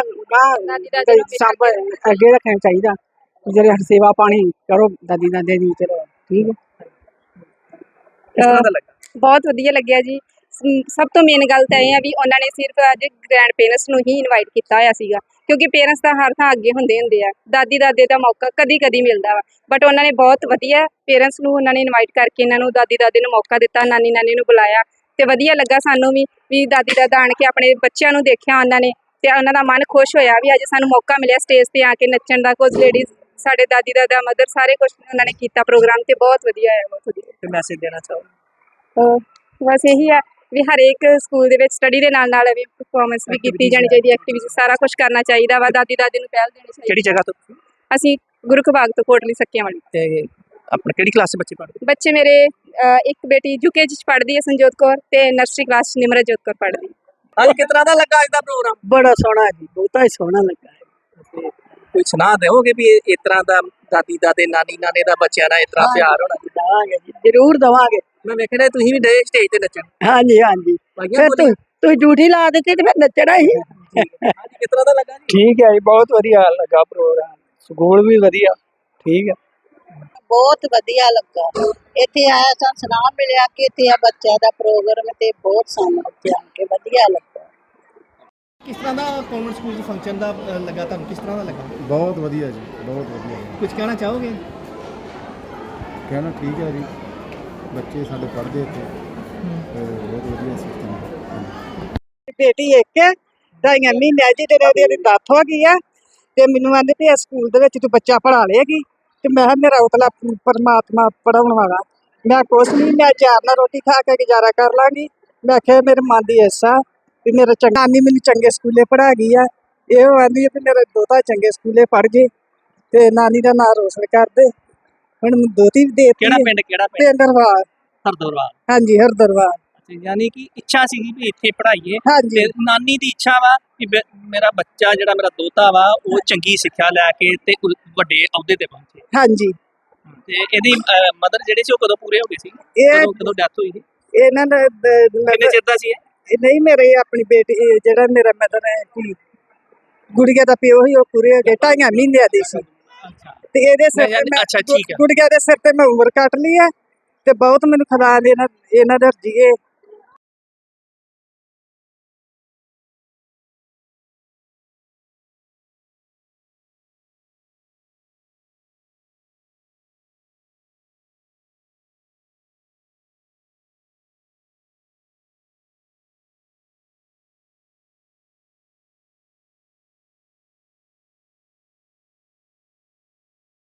ਸਭ ਅੱਗੇ ਰੱਖਣਾ ਚਾਹੀਦਾ। ਜਿਹੜੇ ਹਰ ਸੇਵਾ ਪਾਣੀ ਕਰੋ ਦਾਦੀ ਦਾਦੇ ਦੀ ਚਲੋ ਠੀਕ ਹੈ। ਕਿਸ ਤਰ੍ਹਾਂ ਦਾ ਲੱਗਾ? ਬਹੁਤ ਵਧੀਆ ਲੱਗਿਆ ਜੀ। ਸ- ਸਭ ਤੋਂ ਮੇਨ ਗੱਲ ਤਾਂ ਇਹ ਆ ਵੀ ਉਹਨਾਂ ਨੇ ਸਿਰਫ ਅੱਜ ਗ੍ਰੈਂਡ ਪੇਰੈਂਟਸ ਨੂੰ ਹੀ ਇਨਵਾਈਟ ਕੀਤਾ ਹੋਇਆ ਸੀਗਾ। ਕਿਉਂਕਿ ਪੇਰੈਂਟਸ ਤਾਂ ਹਰ ਥਾਂ ਅੱਗੇ ਹੁੰਦੇ ਹੁੰਦੇ ਆ। ਦਾਦੀ ਦਾਦੇ ਦਾ ਮੌਕਾ ਕਦੀ ਕਦੀ ਮਿਲਦਾ ਵਾ। ਬਟ ਉਹਨਾਂ ਨੇ ਬਹੁਤ ਵਧੀਆ ਪੇਰੈਂਟਸ ਨੂੰ ਉਹਨਾਂ ਨੇ ਇਨਵਾਈਟ ਕਰਕੇ ਇਹਨਾਂ ਨੂੰ ਦਾਦੀ ਦਾਦੇ ਨੂੰ ਮੌਕਾ ਦਿੱਤਾ ਨਾਨੀ ਨਾਨੀ ਨੂੰ ਬੁਲਾਇਆ। ਤੇ ਵਧੀਆ ਲੱਗਾ ਸਾਨੂੰ ਵੀ ਵੀ ਦਾਦੀ ਦਾਦਾ ਆਣ ਕੇ ਆਪਣੇ ਬੱਚਿਆਂ ਨੂੰ ਦੇਖਿਆ ਉਹਨਾਂ ਨੇ। ਤੇ ਉਹਨਾਂ ਦਾ ਮਨ ਖੁਸ਼ ਹੋਇਆ ਵੀ ਅੱਜ ਸਾਨੂੰ ਮੌਕਾ ਮਿਲਿਆ ਸਟੇਜ ਤੇ ਆ ਕੇ ਨੱਚਣ ਦਾ। ਕੁਝ ਲੇਡੀਜ਼ ਸਾਡੇ ਦਾਦੀ ਦਾਦਾ ਮਦਰ ਸਾਰੇ ਕੁਝ ਉਹਨਾਂ ਨੇ ਕੀਤਾ ਪ੍ਰੋਗਰਾਮ ਤੇ ਬਹੁਤ ਵਧੀਆ ਹੈ ਬਹੁਤ ਵਧੀਆ। ਤੇ ਮੈਸੇਜ ਦੇਣਾ ਚਾਹੋ? ਬਸ ਇਹੀ ਆ। ਵੀ ਹਰੇਕ ਸਕੂਲ ਦੇ ਵਿੱਚ ਸਟੱਡੀ ਦੇ ਨਾਲ ਨਾਲ ਵੀ ਪਰਫਾਰਮੈਂਸ ਵੀ ਕੀਤੀ ਜਾਣੀ ਚਾਹੀਦੀ ਐਕਟੀਵਿਟੀ ਸਾਰਾ ਕੁਝ ਕਰਨਾ ਚਾਹੀਦਾ ਵਾ ਦਾਦੀ ਦਾਦੀ ਨੂੰ ਪਹਿਲ ਦੇਣੀ ਚਾਹੀਦੀ। ਕਿਹੜੀ ਜਗ੍ਹਾ ਤੋਂ ਤੁਸੀਂ? ਅਸੀਂ ਗੁਰੂ ਬਾਗ ਤੋਂ ਕੋਟਲੀ ਸੱਕਿਆਂ ਵਾਲੀ ਤੇ ਆਪਣਾ ਕਿਹੜੀ ਕਲਾਸ ਦੇ ਬੱਚੇ ਪੜ੍ਹਦੇ? ਬੱਚੇ ਮੇਰੇ ਅਹ, ਇੱਕ ਬੇਟੀ ਯੂਕੇਜੀ ਚ ਪੜ੍ਹਦੀ ਹੈ ਸੰਜੋਤ ਕੌਰ ਤੇ ਨਰਸਰੀ ਕਲਾਸ ਚ ਨਿਮਰਜੋਤ ਕੌਰ ਪੜ੍ਹਦੀ। ਅੱਜ ਕਿਸ ਤਰ੍ਹਾਂ ਦਾ ਲੱਗਾ ਅੱਜ ਦਾ ਪ੍ਰੋਗਰਾਮ ਬੜਾ ਸੋਹਣਾ ਜੀ ਬਹੁਤਾ ਹੀ ਸੋਹਣਾ ਲੱਗਾ ਹੈ। ਕੋਈ ਸੁਣਾ ਦਿਓਗੇ ਵੀ ਇਹ- ਇਸ ਤਰ੍ਹਾਂ ਦਾ ਦਾਦੀ ਦਾਦੇ ਨਾਨੀ ਨਾਨੇ ਦਾ ਬੱਚਿਆਂ ਨਾਲ ਇਸ ਤਰ੍ਹਾਂ ਪਿਆਰ ਹੋਣਾ? ਦਵਾਂਗੇ ਜੀ ਜ਼ਰੂਰ ਦਵਾਂਗੇ। ਮੈਂ ਵੇਖ ਰਿਹਾ ਤੁਸੀਂ ਵੀ ਡੇ ਸਟੇਜ ਤੇ ਨੱਚਣ। ਹਾਂਜੀ ਹਾਂਜੀ। ਫਿਰ। ਤੂੰ ਤੂੰ ਡਿਊਟੀ ਲਾ ਦਿੱਤੀ ਤੇ ਫਿਰ ਨੱਚਣਾ ਹੀ। ਅੱਜ ਕਿਸ ਤਰ੍ਹਾਂ ਦਾ ਲੱਗਾ ਜੀ? ਠੀਕ ਹੈ ਜੀ ਬਹੁਤ ਵਧੀਆ ਲੱਗਾ ਪ੍ਰੋਗਰਾਮ ਸਕੂਲ ਵੀ ਵਧੀਆ ਠੀਕ ਹੈ। ਬਹੁਤ ਵਧੀਆ ਲੱਗਾ। ਇੱਥੇ ਆਇਆ ਸਾਨੂੰ ਸੁਨਾਮ ਮਿਲਿਆ ਕਿ ਇੱਥੇ ਆ ਬੱਚਿਆਂ ਦਾ ਪ੍ਰੋਗਰਾਮ ਤੇ ਬਹੁਤ ਸਾਨੂੰ ਇੱਥੇ ਆਣ ਕੇ ਵਧੀਆ ਲੱਗਾ। ਕਿਸ ਤਰ੍ਹਾਂ ਦਾ ਕਨਵੈਂਟ ਸਕੂਲ ਦੇ ਫੰਕਸ਼ਨ ਦਾ ਲੱਗਾ ਤੁਹਾਨੂੰ? ਕਿਸ ਤਰ੍ਹਾਂ ਦਾ ਲੱਗਾ? ਬਹੁਤ ਵਧੀਆ ਜੀ ਬਹੁਤ ਵਧੀਆ। ਕੁਝ ਕਹਿਣਾ ਚਾਹੋਗੇ? ਕਹਿਣਾ ਠੀਕ ਹੈ ਜੀ। ਬੱਚੇ ਸਾਡੇ ਪੜ੍ਹਦੇ ਇੱਥੇ। ਤੇ ਬਹੁਤ ਵਧੀਆ ਸਿਸਟਮ ਹੈ। ਬੇਟੀ ਇੱਕ ਹੈ ਢਾਈਆਂ ਮਹੀਨਿਆਂ ਦੀ ਤੇ ਉਹਦੀ ਉਹਦੀ ਡੈਥ ਹੋ ਗਈ ਆ ਤੇ ਮੈਨੂੰ ਆਂਦੇ ਵੀ ਸਕੂਲ ਦੇ ਵਿੱਚ ਤੂੰ ਬੱਚਾ ਪੜਾ ਲੇਗੀ ਤੇ ਮੈਂ ਕਿਹਾ, ਮੇਰਾ ਉਤਲਾ ਪਰਮਾਤਮਾ ਪੜਾਉਣ ਵਾਲਾ। ਮੈਂ ਕੁਛ ਨਹੀਂ ਮੈਂ ਚਾਰ ਨਾਲ ਰੋਟੀ ਖਾ ਕੇ ਗੁਜ਼ਾਰਾ ਕਰ ਲਾਂਗੀ। ਮੈਂ ਕਿਹਾ, ਮੇਰੇ ਮਨ ਦੀ ਐਸਾ ਵੀ ਮੇਰਾ ਚੰਗਾ, ਨਾਨੀ ਮੈਨੂੰ ਚੰਗੇ ਸਕੂਲੇ ਪੜਾ ਗਈ ਆ ਇਹ ਆਂਦੀ ਵੀ ਮੇਰਾ ਦੋਤਾ ਚੰਗੇ ਸਕੂਲੇ ਪੜ ਗਏ ਤੇ ਨਾਨੀ ਦਾ ਨਾਂ ਰੋਸ਼ਨ ਕਰਦੇ ਹੁਣ ਦੋਤੀ ਵੀ ਦਿੱਤੀ ਕਿਹੜਾ। ਪਿੰਡ ਕਿਹੜਾ ਪਿੰਡ? ਹਰਵਾਰ ਹਰਦਰਵਾਰ ਹਾਂਜੀ ਹਰਦਰਵਾਰ ਅੱਛਾ, ਯਾਨੀ ਕਿ ਇੱਛਾ ਸੀਗੀ ਵੀ ਇੱਥੇ ਪੜ੍ਹਾਈਏ। ਹਾਂਜੀ। ਤੇ ਨਾਨੀ ਦੀ ਇੱਛਾ ਵਾ ਕਿ ਬੇ- ਮੇਰਾ ਬੱਚਾ ਜਿਹੜਾ ਮੇਰਾ ਦੋਤਾ ਵਾ ਉਹ ਚੰਗੀ ਸਿੱਖਿਆ ਲੈ ਕੇ ਤੇ ਉ- ਵੱਡੇ ਅਹੁਦੇ ਤੇ ਪਹੁੰਚੇ। ਹਾਂਜੀ। ਤੇ ਇਹਦੀ ਮਦਰ ਜਿਹੜੇ ਸੀ ਉਹ ਕਦੋਂ ਪੂਰੇ ਹੋ ਗਏ ਸੀ? ਇਹ- ਕਦੋਂ ਕਦੋਂ ਡੈਥ ਹੋਈ ਸੀ? ਇਹਨਾਂ ਦਾ ਦ- ਕਿੰਨੇ ਚਿਰ ਦਾ ਸੀ ਇਹ? ਇਹ ਨਹੀਂ ਮੇਰੇ ਆਪਣੀ ਬੇਟੀ ਇਹ ਜਿਹੜਾ ਮੇਰਾ ਮਦਰ ਹੈ ਕਿ ਗੁੜੀਆ ਦਾ ਪਿਓ ਹੀ ਉਹ ਪੂਰੇ ਹੋ ਗਏ ਢਾਈਆਂ ਮਹੀਨਿਆਂ ਦੀ ਸੀ। ਤੇ ਇਹਦੇ ਸਿਰ ਤੇ ਮੈਂ ਅੱਛਾ, ਠੀਕ ਹੈ। ਗੁੜੀਆ ਦੇ ਸਿਰ ਤੇ ਮੈਂ ਉਮਰ ਕੱਟ ਲਈ ਹੈ ਤੇ ਬਹੁਤ ਮੈਨੂੰ ਖੁਦਾ ਦੇ ਇਹਨਾਂ ਇਹਨਾਂ ਦਾ ਰਜੀਏ